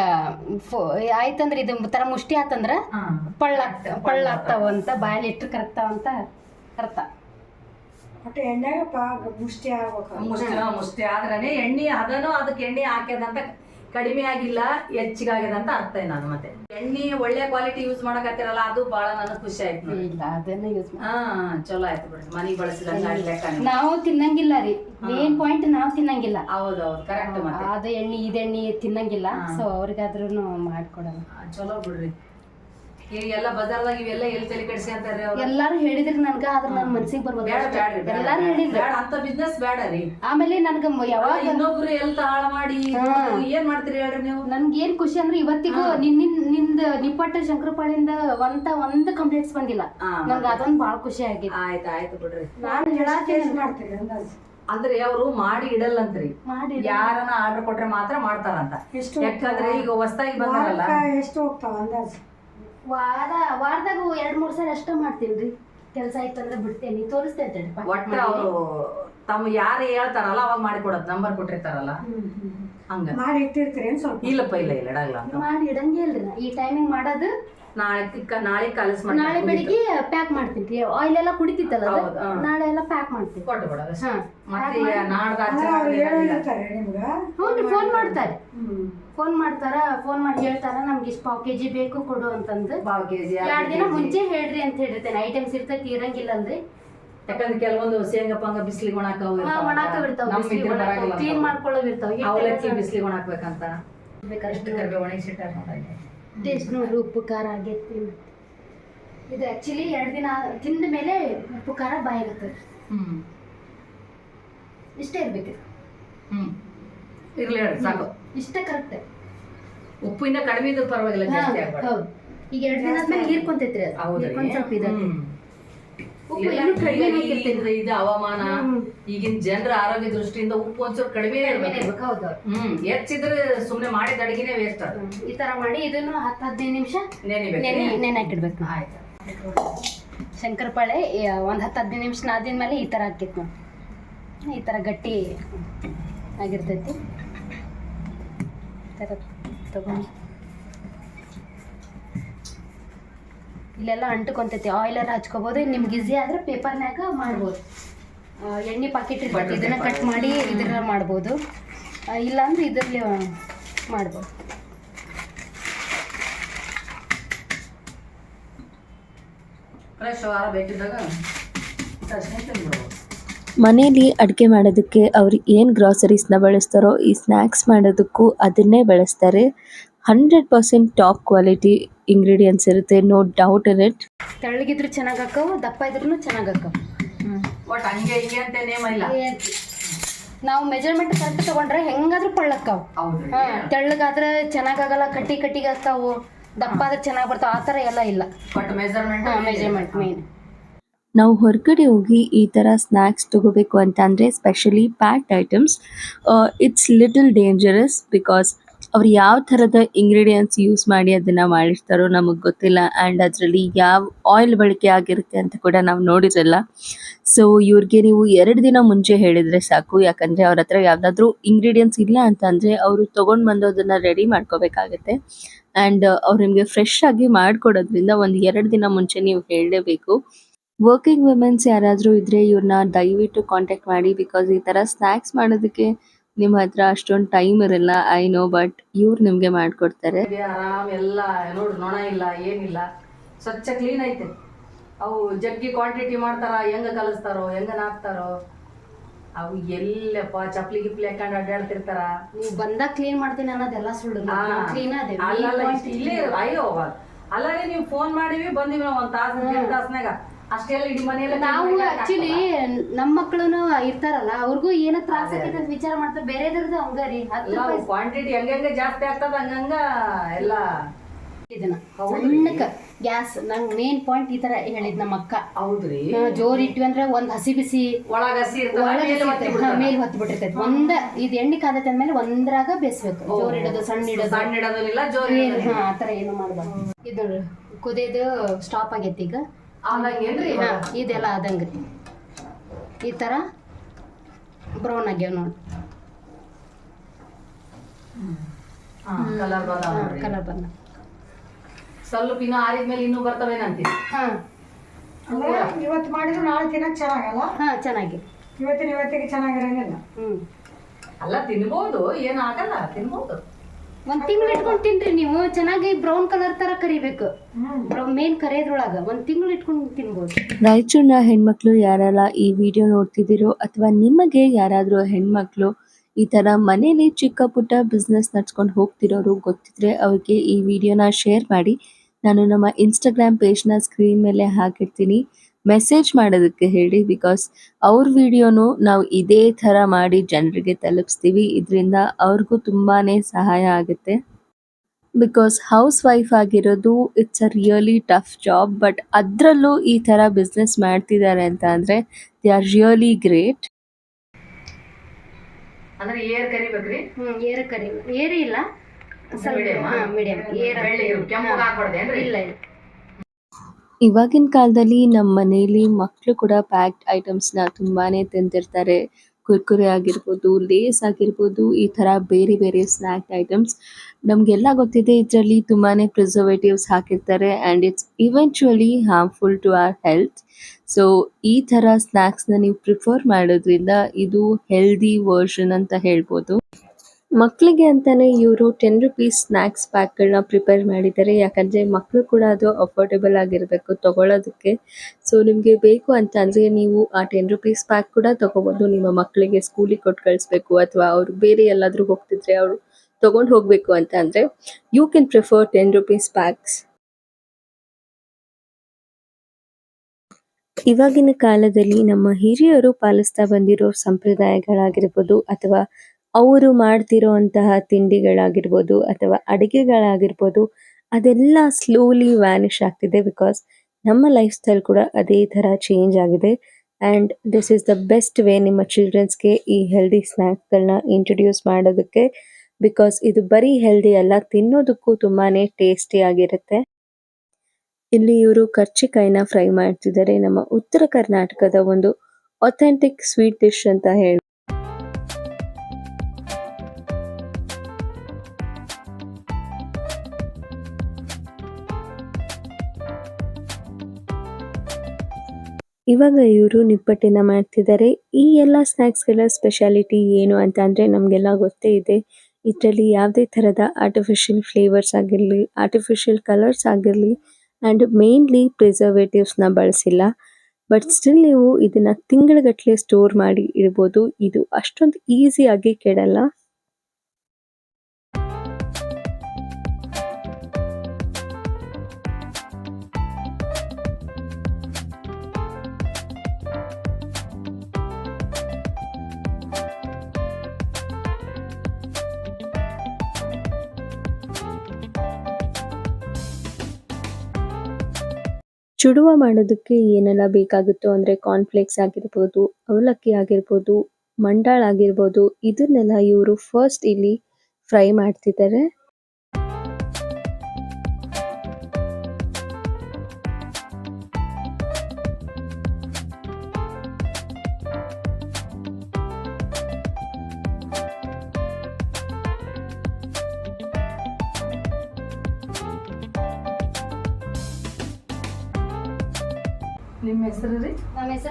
ಆಯ್ತಂದ್ರ ಇದು ತರ ಮುಷ್ಟಿ ಆತಂದ್ರ ಪಳ್ಳ ಪಳ್ಳ ಆಗ್ತಾವ ಅಂತ ಬಾಯಲ್ಲಿ ಇಟ್ಟು ಕರಗ್ತಾವ ಅಂತ ಅರ್ಥ. ಒಟ್ಟು ಎಣ್ಣೆಗೆ ಪಾ ಮುಷ್ಟಿ ಆಗ್ಬೇಕು ಮುಷ್ಟಿ ಮುಷ್ಟಿ. ಆದ್ರನೆ ಎಣ್ಣೆ ಅದನ್ನು ಅದಕ್ಕೆ ಎಣ್ಣೆ ಹಾಕ್ಯದಂತ ಕಡಿಮೆ ಆಗಿಲ್ಲ ಹೆಚ್ಚಿಗಾಗ್ಯದ ಅಂತ ಅರ್ಥ ನಾನು ಮತ್ತೆ. ಎಣ್ಣೆ ಒಳ್ಳೆ ಕ್ವಾಲಿಟಿ ಯೂಸ್ ಮಾಡಕತ್ತಿರಲ್ಲ ಅದು ಬಹಳ ನನಗೆ ಖುಷಿ ಆಯ್ತು ಅದನ್ನ ಯೂಸ್ ಹಾ ಚಲೋ ಆಯ್ತು ಬಿಡ್ರಿ ಮನೆಗೆ ನಾವು ತಿನ್ನಂಗಿಲ್ಲ ರೀ. ಮೇನ್ ಪಾಯಿಂಟ್ ನಾವು ತಿನ್ನಂಗಿಲ್ಲ. ಹೌದೌದು ಕರೆಕ್ಟ್ ಮತ್ತೆ. ಅದು ಎಣ್ಣೆ ಇದೆಣ್ಣೆ ತಿನ್ನಂಗಿಲ್ಲ. ಸೊ ಅವ್ರಿಗಾದ್ರೂ ಮಾಡ್ಕೊಡೋಣ. ಚಲೋ ಬಿಡ್ರಿ. ಬಜಾರ್ದಾಗ ಇವೆಲ್ಲ ಎಲ್ಲಿ ತಲೆ ಕೆಡ್ಸ್ಕೊಂತಾರ್ರಿ ಅವ್ರು? ಎಲ್ಲಾರು ಹೇಳಿದ್ರಿ ನನ್ಗ ಆದ್ರ ನನ್ ಮನ್ಸಿಗೆ ಬರ್ಬೋದು ಬೇಡ ಬ್ಯಾಡ್ರಿ ಬೇಡ, ಎಲ್ಲಾರು ಹೇಳಿದ್ರಿ. ಬೇಡ ಅಂತ ಬಿಸ್ನೆಸ್ ಬೇಡ ರೀ. ಆಮೇಲೆ ನನ್ಗ ಮ- ಯಾವಾಗ ಇನ್ನೊಬ್ರು ಎಲ್ ತಾಳ ಮಾಡಿ ಏನ್ ಮಾಡ್ತೀರಿ ಹೇಳ್ರಿ ನೀವು? ನನ್ಗೆ ಏನ್ ಖುಷಿ ಅಂದ್ರೆ ಇವತ್ತಿಗೂ ನಿನ್ ನಿನ್- ನಿಂದ ನಿಪ್ಪಟ್ಟು ಶಂಕರಪಾಳಿಂದ ಒಂದ ಒಂದ್ ಕಂಪ್ಲೇಂಟ್ಸ್ ಬಂದಿಲ್ಲ. ಹಾ, ನಂಗೆ ಅದೊಂದ್ ಬಾಳ ಖುಷಿ ಆಗಿದೆ. ಆಯ್ತು ಆಯ್ತು ಬಿಡ್ರಿ. ನಾನು ಹೇಳಾಕೇಸ್ ಮಾಡ್ತೀರಿ ಅಂದಾಜು? ಅಂದ್ರೆ ಅವರು ಮಾಡಿ ಇಡಲ್ಲಂತ್ರಿ. ಮಾಡಿ ಯಾರನ್ನ ಆರ್ಡರ್ ಕೊಟ್ರೆ ಮಾತ್ರ ಮಾಡ್ತಾರಂತ. ಎಷ್ಟು ಯಾಕಂದ್ರೆ ಈಗ ಹೊಸದಾಗಿ ಬಂದಾರಲ್ಲ. ವಾರಕ್ಕ ಎಷ್ಟು ಹೋಗ್ತಾವ ಅಂದಾಜು? ವಾರ ವಾರದಾಗ ಎರಡ್ ಮೂರ್ ಸಲ ಅಷ್ಟ ಮಾಡ್ತೀನಿ ಕೆಲ್ಸ ಆಯ್ತು ಅಂದ್ರೆ ಬಿಡ್ತೇನೆ. ತೋರಿಸ್ತೇನೆ ತಡಿ, ಪಾಕೆಟ್ ಒಟ್ಟ ಮಾಡಿ. ಅವರು ತಮ್ಮ ಯಾರು ಹೇಳ್ತಾರಲ್ಲ ಅವಾಗ ಮಾಡಿ ಕೊಡೋದು. ನಂಬರ್ ಕೊಟ್ಟಿರ್ತಾರಲ್ಲ. ಹಂಗ. ಮಾಡಿ ಇಟ್ಟಿರ್ತೀರಿ ಏನ್ ಸ್ವಲ್ಪ? ಇಲ್ಲಪ್ಪ ಇಲ್ಲ ಇಲ್ಲ ಇಡಲ್ಲ ಅಂತ. ಮಾಡಿ ಇಡಂಗೇ ಇಲ್ರಿ ನಾ. ಈ ಟೈಮಿಂಗ್ ಮಾಡೋದು ನಾಳೆ ನಾಳೆ ಕಲಸ್ ಮಾಡಿ ನಾಳೆ ಬೆಳಿಗ್ಗೆ ಪ್ಯಾಕ್ ಮಾಡ್ತೀನಿ. ಆಯಿಲ್ ಎಲ್ಲ ಕುಡಿತಿತ್ತಲ್ಲ ಅದು, ಹೌದು, ಹಾ. ನಾಳೆ ಎಲ್ಲ ಪ್ಯಾಕ್ ಮಾಡ್ತೀನಿ. ಕೊಟ್ಟು ಬಿಡೋದು ಅಷ್ಟೇ. ಹಾ ಮತ್ತೆ ಈಗ ನಾಡ್ದ ಅಂದ್ರೆ ಅವ್ರು ಆಚರಣೆ ಇಲ್ಲ. ಹೇಳಿರ್ತಾರೆ ನಿಮ್ಗ. ಹೌದು ಫೋನ್ ಮಾಡ್ತಾರೆ. ಫೋನ್ ಮಾಡ್ತಾರ ಫೋನ್ ಮಾಡಿ ಹೇಳ್ತಾರ ನಮ್ಗೆ ಇಷ್ಟು ಪಾವ್ ಕೆಜಿ ಬೇಕು ಕೊಡು ಅಂತಂದು. ಪಾವ್ ಕೆಜಿ ಎರಡ್ ದಿನ ಮುಂಚೆ ಹೇಳ್ರಿ ಅಂತ ಹೇಳಿರ್ತೇನೆ. ಐಟಮ್ಸ್ ಇರ್ತೈತಿ ಇರಂಗಿಲ್ಲ ಅಂದ್ರೆ. ಯಾಕಂದ್ರೆ ಕೆಲವೊಂದು ಶೇಂಗಾ ಪಂಗ ಬಿಸಿಲಿಗೆ ಒಣಾಕ ಬಿಡ್ತಾವೆ ಕ್ಲೀನ್ ಮಾಡ್ಕೊಳ್ಳೋ ಇರ್ತಾವ. ಅವಲಕ್ಕಿ ಬಿಸಿಲಿಗೆ ಒಣಾಕ್ಬೇಕಂತ. ಎಷ್ಟು ಕರ್ಬೇ ಒಣಗಿಸಿಟ್ಟಾರ ನೋಡಲ್ಲಿ ಟೇಸ್ಟ್ ನೋಡಿ ಉಪ್ಪು ಖಾರ ಆಗೈತಿ ಇದು ಆ್ಯಕ್ಚುಲಿ ಎರಡು ದಿನ ತಿಂದ ಮೇಲೆ ಉಪ್ಪು ಖಾರ ಬಾಯಾಗುತ್ತೆ ಹ್ಮ್. ಇಷ್ಟೇ ಇರ್ಬೇಕು ಹ್ಮ್. ಇರಲಿ ಹೇಳಿ ಸಾಕು. ಇಷ್ಟೇ ಕರೆಕ್ಟ್ ಉಪ್ಪಿನ ಕಡಿಮೆ ಇದ್ರೂ ಪರವಾಗಿಲ್ಲ ಜಾಸ್ತಿ ಆಗ್ಬಾರ್ದು. ಹೌದು. ಈಗ ಎರಡು ದಿನ ಆದ್ಮೇಲೆ ಹೀರ್ಕೊಂತೈತ್ರಿ ಅದು. ಹೌದ್ರಿ. ಹೀರ್ಕೊಂಡ್ ಸ್ವಲ್ಪ ಇದೆ ಹ್ಮ್. ಉಪ್ಪು ಕಡಿಮೆ ಇದು- ಹವಾಮಾನ ಈಗಿನ ಜನರ ಆರೋಗ್ಯ ದೃಷ್ಟಿಯಿಂದ ಉಪ್ಪು ಒಂಚೂರು ಕಡಿಮೆ ಇರ್ಬೇಕು. ಹೌದು ಹ್ಮ್ ಹೆಚ್ಚಿದ್ರೆ ಸುಮ್ನೆ ಮಾಡಿದ ಅಡಿಗೆನೆ ವೇಸ್ಟ್ ಅದು. ಈ ತರ ಮಾಡಿ ಇದನ್ನು ಹತ್ತು ಹದಿನೈದು ನಿಮಿಷ ನೆನೆಬೇಕು ಆಯ್ತು. ಶಂಕರಪಾಳೆ ಒಂದು ಹತ್ತು ಹದಿನೈದು ನಿಮಿಷ ನಾದಿನ ಮೇಲೆ ಈ ತರ ಹಾಕಿತ್ತು ಈ ಥರ ಗಟ್ಟಿ ಆಗಿರ್ತೈತಿ. ಈ ಥರ ತಗೊಂಡು ಇಲ್ಲೆಲ್ಲ ಅಂಟ್ಕೊಂತೈತಿ ಆಯಿಲರ್ ಹಚ್ಕೋಬೋದು ನಿಮ್ಗೆ ಈಸಿ ಆದ್ರೆ ಪೇಪರ್ನ್ಯಾಗ ಮಾಡ್ಬೋದು. ಎಣ್ಣೆ ಪಾಕೆಟ್ ಇರ್ತೈತಿ ಇದನ್ನ ಕಟ್ ಮಾಡಿ ಇದ್ರ ಮಾಡ್ಬೋದು. ಇಲ್ಲಾಂದ್ರೆ ಇಲ್ಲ ಅಂದ್ರೆ ಇದರಲ್ಲಿ ಮಾಡ್ಬೋದು. ಫ್ರೆಶ್ ವಾರ ಬೇಕಿದ್ದಾಗ ತಕ್ಷಣ ತಿಂದ್ಬಿಡ್ಬೋದು ಮನೆಯಲ್ಲಿ ಅಡುಗೆ ಮಾಡೋದಕ್ಕೆ ಅವರು ಏನು ಗ್ರಾಸರೀಸ್ನ ಬಳಸ್ತಾರೋ ಈ ಸ್ನ್ಯಾಕ್ಸ್ ಮಾಡೋದಕ್ಕೂ ಅದನ್ನೇ ಬಳಸ್ತಾರೆ. Hundred percent top quality ingredients ಇರುತ್ತೆ ನೋ ಡೌಟ್ ಇನ್ ಇಟ್ ತೆಳ್ಳಗಿದ್ರು ಚೆನ್ನಾಗಿ ಹಾಕವು ದಪ್ಪ ಇದ್ರೂ ಚೆನ್ನಾಗಿ ಹಾಕವು ಒಟ್ಟು ಹಂಗೆ ಹಿಂಗೆ ಅಂತ ನೇಮ ಇಲ್ಲ. ನಾವು ಮೆಜರ್ಮೆಂಟ್ ಕರೆಕ್ಟ್ ತಗೊಂಡ್ರೆ ಹೆಂಗಾದ್ರೂ ಪಳ್ಳಕ್ಕಾವು. ತೆಳ್ಳಗಾದ್ರೆ ಚೆನ್ನಾಗ್ ತೆಳ್ಳಗಾದ್ರೆ ಚೆನ್ನಾಗಾಗಲ್ಲ ಕಟ್ಟಿ ಕಟ್ಟಿಗೆ ಆಗ್ತಾವು ದಪ್ಪ ಆದ್ರೆ ಚೆನ್ನಾಗಿ ಬರ್ತಾವ ಆ ತರ ಎಲ್ಲ ಇಲ್ಲ. But measurement measurement main. ನಾವು ಹೊರಗಡೆ ಹೋಗಿ ಈ ಥರ ಸ್ನ್ಯಾಕ್ಸ್ ತಗೋಬೇಕು ಅಂತ ಅಂದರೆ specially packed items it's little dangerous because ಅವ್ರು ಯಾವ ಥರದ ಇಂಗ್ರೀಡಿಯೆಂಟ್ಸ್ ಯೂಸ್ ಮಾಡಿ ಅದನ್ನು ಮಾಡಿರ್ತಾರೋ ನಮಗೆ ಗೊತ್ತಿಲ್ಲ. ಆ್ಯಂಡ್ ಅದರಲ್ಲಿ ಯಾವ ಆಯಿಲ್ ಬಳಕೆ ಆಗಿರುತ್ತೆ ಅಂತ ಕೂಡ ನಾವು ನೋಡಿರಲ್ಲ. ಸೊ ಇವ್ರಿಗೆ ನೀವು ಎರಡು ದಿನ ಮುಂಚೆ ಹೇಳಿದರೆ ಸಾಕು. ಯಾಕಂದರೆ ಅವ್ರ ಹತ್ರ ಯಾವುದಾದ್ರೂ ಇಂಗ್ರೀಡಿಯೆಂಟ್ಸ್ ಇಲ್ಲ ಅಂತಂದರೆ ಅವರು ತೊಗೊಂಡು ಬಂದು ಅದನ್ನು ರೆಡಿ ಮಾಡ್ಕೋಬೇಕಾಗತ್ತೆ. ಆ್ಯಂಡ್ ಅವ್ರು ನಿಮಗೆ ಫ್ರೆಶ್ ಆಗಿ ಮಾಡಿಕೊಡೋದ್ರಿಂದ ಒಂದು ಎರಡು ದಿನ ಮುಂಚೆ ನೀವು ಹೇಳಲೇಬೇಕು ವರ್ಕಿಂಗ್ ವುಮೆನ್ಸ್ ಯಾರಾದರೂ ಇದ್ದರೆ ಇವ್ರನ್ನ ದಯವಿಟ್ಟು ಕಾಂಟ್ಯಾಕ್ಟ್ ಮಾಡಿ. ಬಿಕಾಸ್ ಈ ಥರ ಸ್ನ್ಯಾಕ್ಸ್ ಮಾಡೋದಕ್ಕೆ ನಿಮ್ಮ ಹತ್ರ ಅಷ್ಟೊಂದ್ ಟೈಮ್ ಇರಲ್ಲ ಐ ನೋ ಬಟ್ ಇವ್ರು ನಿಮ್ಗೆ ಮಾಡ್ಕೊಡ್ತಾರೆ. ಆರಾಮ್ ಎಲ್ಲ ನೋಡ್ರಿ ನೊಣ ಇಲ್ಲ ಏನಿಲ್ಲ. ಸ್ವಚ್ಛ ಕ್ಲೀನ್ ಐತೆ. ಅವು ಜಗ್ಗಿ ಕ್ವಾಂಟಿಟಿ ಮಾಡ್ತಾರ ಹೆಂಗ ಕಲಿಸ್ತಾರೋ ಹೆಂಗ ನಾಕ್ತಾರೋ ಅವು ಎಲ್ಲಪ್ಪ ಚಪ್ಲಿ ಗಿಪ್ಲಿ ಹಾಕೊಂಡು ಅಡ್ಡಾಡ್ತಿರ್ತಾರ ನೀವು ಬಂದಾಗ ಕ್ಲೀನ್ ಮಾಡ್ತೀನಿ ಅನ್ನೋದೆಲ್ಲ ಸುಳ್ಳು. ಕ್ಲೀನ್ ಇಷ್ಟ್ ಇಲ್ಲೇ. ಅಯ್ಯೋ ಅಲ್ಲದೆ ನೀವು ಫೋನ್ ಮಾಡಿವಿ ಬಂದಿವಿ ನಾವು ಒಂದ್ ತಾಸು ಎರಡು ತಾಸ್ನಾಗ ನಾವು ಆಕ್ಚುಲಿ ನಮ್ಮ ಮಕ್ಕಳು ಇರ್ತಾರಲ್ಲ ಅವ್ರಿಗೂ ಏನೋ ತ್ರಾಸ ಆಗಿದೆ ಅಂತ ವಿಚಾರ ಮಾಡ್ತಾರೆ ಬೇರೆದ್ರದ್ದು ಹಂಗ ರೀ? ಕ್ವಾಂಟಿಟಿ ಹೆಂಗೆ ಜಾಸ್ತಿ ಆಗ್ತದ ಹಂಗಂಗ ಎಲ್ಲ ಇದನ್ನ ಸಣ್ಣಕ್ಕ ಗ್ಯಾಸ್ ನಂಗ್ ಮೇನ್ ಪಾಯಿಂಟ್ ಈ ತರ ಹೇಳಿದ್ ನಮ್ಮ ಅಕ್ಕ. ಹೌದ್ರಿ ಜೋರ್ ಇಟ್ವಿ ಅಂದ್ರೆ ಒಂದ್ ಹಸಿ ಬಿಸಿ ಒಳಗ ಹಸಿ ಮೇಲೆ ಹೊತ್ತು ಬಿಟ್ಟಿರ್ತೈತಿ ಒಂದ ಇದ್ ಎಣ್ಣೆ ಕಾದೈತೆ ಅಂದ್ಮೇಲೆ ಒಂದ್ರಾಗ ಬೇಯಿಸ್ಬೇಕು ಜೋರ್ ಇಡೋದು ಸಣ್ಣ ಇಡೋದು. ಸಣ್ಣ ಇಡೋದಿಲ್ಲ ಜೋರ್ ಹಾ ಆತರ ಏನು ಮಾಡ್ಬಾರ್ದು. ಇದು ಕುದಿಯೋದು ಸ್ಟಾಪ್ ಆಗೈತಿ ಈಗ. ಇದೆಲ್ಲ ಆದಂಗ್ರಿ ಈ ತರ ಬ್ರೌನ್ ಆಗ್ಯಾವ ನೋಡಿ. ಕಲರ್ ಬಂದ ಸ್ವಲ್ಪ ಇನ್ನು ಆರಿದ್ಮೇಲೆ ಇನ್ನೂ ಬರ್ತವೇನಂತೀವಿ ಹಾ. ಇವತ್ತು ಮಾಡಿದ್ರು ನಾಳೆ ತಿನ್ನಕ್ ಚೆನ್ನಾಗಲ್ಲ? ಹಾ ಚೆನ್ನಾಗಿ. ಇವತ್ತಿನ ಇವತ್ತಿಗೆ ಚೆನ್ನಾಗಿರಂಗಿಲ್ಲ. ಹ್ಮ್. ಅಲ್ಲ ತಿನ್ಬೋದು. ಏನು ಆಗಲ್ಲ ತಿನ್ಬೋದು. ಒಂದ್ ತಿಂಗಳು ಇಟ್ಕೊಂಡ್ ತಿನ್ರಿ ನೀವು. ಚೆನ್ನಾಗಿ ಬ್ರೌನ್ ಕಲರ್ ತರ ಕರಿಬೇಕು. ಮೇನ್ ಕರಿಯೋದ್ರೊಳಗ ಒಂದ್ ತಿಂಗಳು ಇಟ್ಕೊಂಡ್ ತಿನ್ಬೋದು. ರಾಯಚೂರಿನ ಹೆಣ್ಮಕ್ಳು ಯಾರೆಲ್ಲ ಈ ವಿಡಿಯೋ ನೋಡ್ತಿದಿರೋ ಅಥವಾ ನಿಮಗೆ ಯಾರಾದ್ರೂ ಹೆಣ್ಮಕ್ಳು ಈ ತರ ಮನೇಲಿ ಚಿಕ್ಕ ಪುಟ್ಟ ಬಿಸ್ನೆಸ್ ನಡ್ಸ್ಕೊಂಡು ಹೋಗ್ತಿರೋರು ಗೊತ್ತಿದ್ರೆ ಅವ್ರಿಗೆ ಈ ವಿಡಿಯೋನ ಶೇರ್ ಮಾಡಿ. ನಾನು ನಮ್ಮ ಇನ್ಸ್ಟಾಗ್ರಾಮ್ ಪೇಜ್ನ ಸ್ಕ್ರೀನ್ ಮೇಲೆ ಹಾಕಿರ್ತೀನಿ. ಮೆಸೇಜ್ ಮಾಡೋದಕ್ಕೆ ಹೇಳಿ ಬಿಕಾಸ್ ಅವ್ರ ವಿಡಿಯೋನು ನಾವು ಇದೇ ಥರ ಮಾಡಿ ಜನರಿಗೆ ತಲುಪಿಸ್ತೀವಿ. ಇದರಿಂದ ಅವ್ರಿಗೂ ತುಂಬಾ ಸಹಾಯ ಆಗುತ್ತೆ. ಬಿಕಾಸ್ ಹೌಸ್ ವೈಫ್ ಆಗಿರೋದು it's a really tough job but ಅದರಲ್ಲೂ ಈ ಥರ ಬಿಸ್ನೆಸ್ ಮಾಡ್ತಿದ್ದಾರೆ ಅಂತ ಅಂದರೆ ದೇ ಆರ್ ರಿಯಲಿ ಗ್ರೇಟ್ ಅಂದ್ರೆ ಏರ್ ಕರಿಬೇಕ್ರಿ ಹ್ಮ್ ಏರ ಕರಿ. ಏರಿ ಇಲ್ಲ. ಸ್ವಲ್ಪ ಮೀಡಿಯಂ. ಏರ್ ಇಲ್ಲ ಇಲ್ಲ. ಇವಾಗಿನ ಕಾಲದಲ್ಲಿ ನಮ್ಮ ಮನೇಲಿ ಮಕ್ಕಳು ಕೂಡ ಪ್ಯಾಕ್ಡ್ ಐಟಮ್ಸ್ನ ತುಂಬಾನೇ ತಿಂತಿರ್ತಾರೆ ಕುರ್ಕುರೆ ಆಗಿರ್ಬೋದು, ಲೇಸ್ ಆಗಿರ್ಬೋದು, ಈ ತರ ಬೇರೆ ಬೇರೆ ಸ್ನಾಕ್ ಐಟಮ್ಸ್. ನಮಗೆಲ್ಲ ಗೊತ್ತಿದೆ ಇದರಲ್ಲಿ ತುಂಬಾನೇ ಪ್ರಿಸರ್ವೇಟಿವ್ಸ್ ಹಾಕಿರ್ತಾರೆ and it's eventually harmful to our health. So, ಈ ತರ ಸ್ನಾಕ್ಸ್ನ ನೀವು ಪ್ರಿಫರ್ ಮಾಡೋದ್ರಿಂದ ಇದು ಹೆಲ್ದಿ ವರ್ಷನ್ ಅಂತ ಹೇಳ್ಬೋದು. ಮಕ್ಕಳಿಗೆ ಅಂತಾನೆ ಇವರು ಟೆನ್ ರುಪೀಸ್ ಪ್ಯಾಕ್ ಗಳನ್ನ ಪ್ರಿಪೇರ್ ಮಾಡಿದ್ದಾರೆ. ಯಾಕಂದ್ರೆ ಮಕ್ಕಳು ಕೂಡ ಅದು ಅಫೋರ್ಡೆಬಲ್ ಆಗಿರಬೇಕು ತಗೊಳ್ಳೋದಕ್ಕೆ ಸೊ ನಿಮಗೆ ಬೇಕು ಅಂತ ಅಂದ್ರೆ ನೀವು ಆ ಟೆನ್ ರುಪೀಸ್ ಪ್ಯಾಕ್ ಕೂಡ ತಗೋಬಹುದು ನಿಮ್ಮ ಮಕ್ಕಳಿಗೆ ಸ್ಕೂಲಿಗೆ ಕೊಟ್ಟು ಕಳಿಸ್ಬೇಕು ಅಥವಾ ಅವರು ಬೇರೆ ಎಲ್ಲಾದ್ರೂ ಹೋಗ್ತಿದ್ರೆ ಅವರು ತಗೊಂಡು ಹೋಗಬೇಕು ಅಂತ ಅಂದ್ರೆ you can prefer ten rupees packs ಇವಾಗಿನ ಕಾಲದಲ್ಲಿ ನಮ್ಮ ಹಿರಿಯರು ಪಾಲಿಸ್ತಾ ಬಂದಿರೋ ಸಂಪ್ರದಾಯಗಳಾಗಿರ್ಬೋದು ಅಥವಾ ಅವರು ಮಾಡ್ತಿರೋಂತಹ ತಿಂಡಿಗಳಾಗಿರ್ಬೋದು ಅಥವಾ ಅಡುಗೆಗಳಾಗಿರ್ಬೋದು, ಅದೆಲ್ಲ ಸ್ಲೋಲಿ ವ್ಯಾನಿಷ್ ಆಗ್ತಿದೆ ಬಿಕಾಸ್ ನಮ್ಮ ಲೈಫ್ ಸ್ಟೈಲ್ ಕೂಡ ಅದೇ ಥರ ಚೇಂಜ್ ಆಗಿದೆ. And this is the best way ನಿಮ್ಮ ಚಿಲ್ಡ್ರನ್ಸ್ಗೆ ಈ ಹೆಲ್ದಿ ಸ್ನ್ಯಾಕ್ಸ್ಗಳನ್ನ ಇಂಟ್ರೊಡ್ಯೂಸ್ ಮಾಡೋದಕ್ಕೆ ಬಿಕಾಸ್ ಇದು ಬರೀ ಹೆಲ್ದಿ ಅಲ್ಲ, ತಿನ್ನೋದಕ್ಕೂ ತುಂಬಾ ಟೇಸ್ಟಿ ಆಗಿರುತ್ತೆ. ಇಲ್ಲಿ ಇವರು ಕರ್ಚಿಕಾಯಿನ ಫ್ರೈ ಮಾಡ್ತಿದ್ದಾರೆ. ನಮ್ಮ ಉತ್ತರ ಕರ್ನಾಟಕದ ಒಂದು ಅಥೆಂಟಿಕ್ ಸ್ವೀಟ್ ಡಿಶ್ ಅಂತ ಹೇಳಿ ಇವಾಗ ಇವರು ನಿಪ್ಪಟ್ಟಿನ ಮಾಡ್ತಿದ್ದಾರೆ ಈ ಎಲ್ಲ ಸ್ನ್ಯಾಕ್ಸ್ಗಳ ಸ್ಪೆಷಾಲಿಟಿ ಏನು ಅಂತ ಅಂದ್ರೆ ನಮಗೆಲ್ಲ ಗೊತ್ತೇ ಇದೆ. ಇದರಲ್ಲಿ ಯಾವುದೇ ತರಹದ ಆರ್ಟಿಫಿಷಿಯಲ್ ಫ್ಲೇವರ್ಸ್ ಆಗಿರಲಿ ಆರ್ಟಿಫಿಷಿಯಲ್ ಕಲರ್ಸ್ ಆಗಿರಲಿ ಅಂಡ್ ಮೇನ್ಲಿ ಪ್ರಿಸರ್ವೇಟಿವ್ಸ್ನ ಬಳಸಿಲ್ಲ. ಬಟ್ ಸ್ಟಿಲ್ ನೀವು ಇದನ್ನ ತಿಂಗಳಗಟ್ಟಲೆ ಸ್ಟೋರ್ ಮಾಡಿ ಇಡಬಹುದು ಇದು ಅಷ್ಟೊಂದು ಈಸಿಯಾಗಿ ಕೆಡಲ್ಲ. ಚುಡುವ ಮಾಡೋದಕ್ಕೆ ಏನೆಲ್ಲ ಬೇಕಾಗುತ್ತೋ ಅಂದರೆ ಕಾರ್ನ್ಫ್ಲೇಕ್ಸ್ ಆಗಿರ್ಬೋದು, ಅವಲಕ್ಕಿ ಆಗಿರ್ಬೋದು, ಮಂಡಾಳ ಆಗಿರ್ಬೋದು, ಇದನ್ನೆಲ್ಲ ಇವರು ಫಸ್ಟ್ ಇಲ್ಲಿ ಫ್ರೈ ಮಾಡ್ತಿದ್ದಾರೆ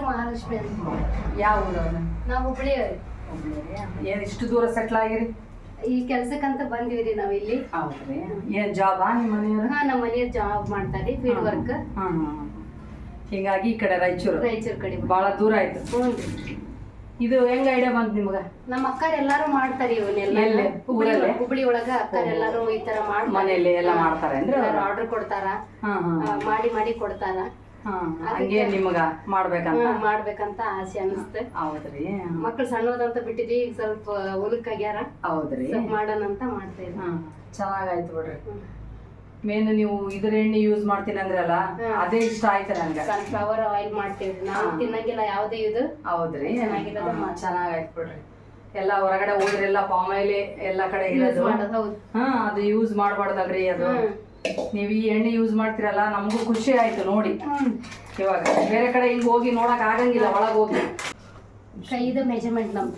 ಮಹಾಲಕ್ಷ್ಮಿ ಅಂತ ಯಾವ ಊರವ್ರು ನಾವು ಹುಬ್ಳಿ ಏನ್ ಇಷ್ಟು ದೂರ ಸೆಟ್ಲ್ ಆಗಿರಿ? ಈ ಕೆಲ್ಸಕ್ಕಂತ ಬಂದಿವಿ ರೀ ನಾವ್ ಇಲ್ಲಿ ಹೌದ್ರಿ. ಏನು ಜಾಬಾ ನಿಮ್ಮ ಮನೆಯವ್ರು? ಹಾ ನಮ್ಮ ಮನೆಯವ್ರ ಜಾಬ್ ಮಾಡ್ತಾರೆ ಫೀಲ್ಡ್ ವರ್ಕ್ ಹಿಂಗಾಗಿ ಈ ಕಡೆ ರಾಯಚೂರು. ರಾಯಚೂರ್ ಕಡೆ ಬಹಳ ದೂರ ಆಯ್ತು. ಇದು ಹೆಂಗ್ ಐಡಿಯಾ ಬಂತು ನಿಮ್ಗ? ನಮ್ಮ ಅಕ್ಕರ್ ಎಲ್ಲಾರು ಮಾಡ್ತಾರೆ ಇವನ್ನೆಲ್ಲ. ಎಲ್ಲಿ? ಹುಬ್ಳಿ ಊರಲ್ಲೇ? ಹುಬ್ಳಿ ಒಳಗ ಅಕ್ಕರ್ ಎಲ್ಲಾರು ಈ ತರ ಮಾಡ್ತಾರೆ. ಮನೆಯಲ್ಲಿ ಎಲ್ಲ ಮಾಡ್ತಾರೆ ಅಂದ್ರೆ ಆರ್ಡರ್ ಕೊಡ್ತಾರ. ಹಾ ಹಾ. ಆ, ಮಾಡಿ ಮಾಡಿ ಕೊಡ್ತಾರ. ಹಂಗೆ ನಿಮಗ ಮಾಡ್ಬೇಕಂತ? ಮಾಡ್ಬೇಕಂತ ಆಸೆ ಅನಿಸ್ತೆ ಹೌದ್ರಿ. ಮಕ್ಳು ಸಣ್ಣದಂತ ಬಿಟ್ಟಿದ್ವಿ ಈಗ ಸ್ವಲ್ಪ ಹೊಲಕ್ಕಾಗ್ಯಾರ ಹೌದ್ರಿ. ಮಾಡೋಣ ಅಂತ ಮಾಡ್ತಾ ಹಾ ಚೆನ್ನಾಗಾಯ್ತು ಬಿಡ್ರಿ. ಮೇನ್ ನೀವು ಇದ್ರ ಎಣ್ಣೆ ಯೂಸ್ ಮಾಡ್ತೀನಿ ಅಂದ್ರಲ್ಲ ಅದೇ ಇಷ್ಟ ಆಯ್ತು ನಂಗೆ. ಸನ್ಫ್ಲವರ್ ಆಯಿಲ್ ಮಾಡ್ತೀವಿ ನಾವು ತಿನ್ನಂಗಿಲ್ಲ ಯಾವ್ದೇ ಇದು. ಹೌದ್ರಿ. ಚೆನ್ನಾಗಿರೋದು ಚೆನ್ನಾಗಾಯ್ತು ಬಿಡ್ರಿ. ಎಲ್ಲ ಹೊರಗಡೆ ಹೋದ್ರೆಲ್ಲ ಪಾಮ್ ಆಯಿಲ್ ಎಲ್ಲ ಕಡೆ ಇರೋದು. ಹಾ ಅದು ಯೂಸ್ ಮಾಡ್ಬಾರ್ದಲ್ರಿ ಅದು. ನೀವು ಈ ಎಣ್ಣೆ ಯೂಸ್ ಮಾಡ್ತಿರಲ್ಲ ನಮಗೂ ಖುಷಿ ಆಯ್ತು ನೋಡಿ. ಇವಾಗ ಬೇರೆ ಕಡೆ ಹಿಂಗ್ ಹೋಗಿ ನೋಡಕ್ ಆಗಂಗಿಲ್ಲ ಒಳಗ್ ಹೋಗಿ. ಕೈದ ಮೆಜರ್ಮೆಂಟ್ ನಮ್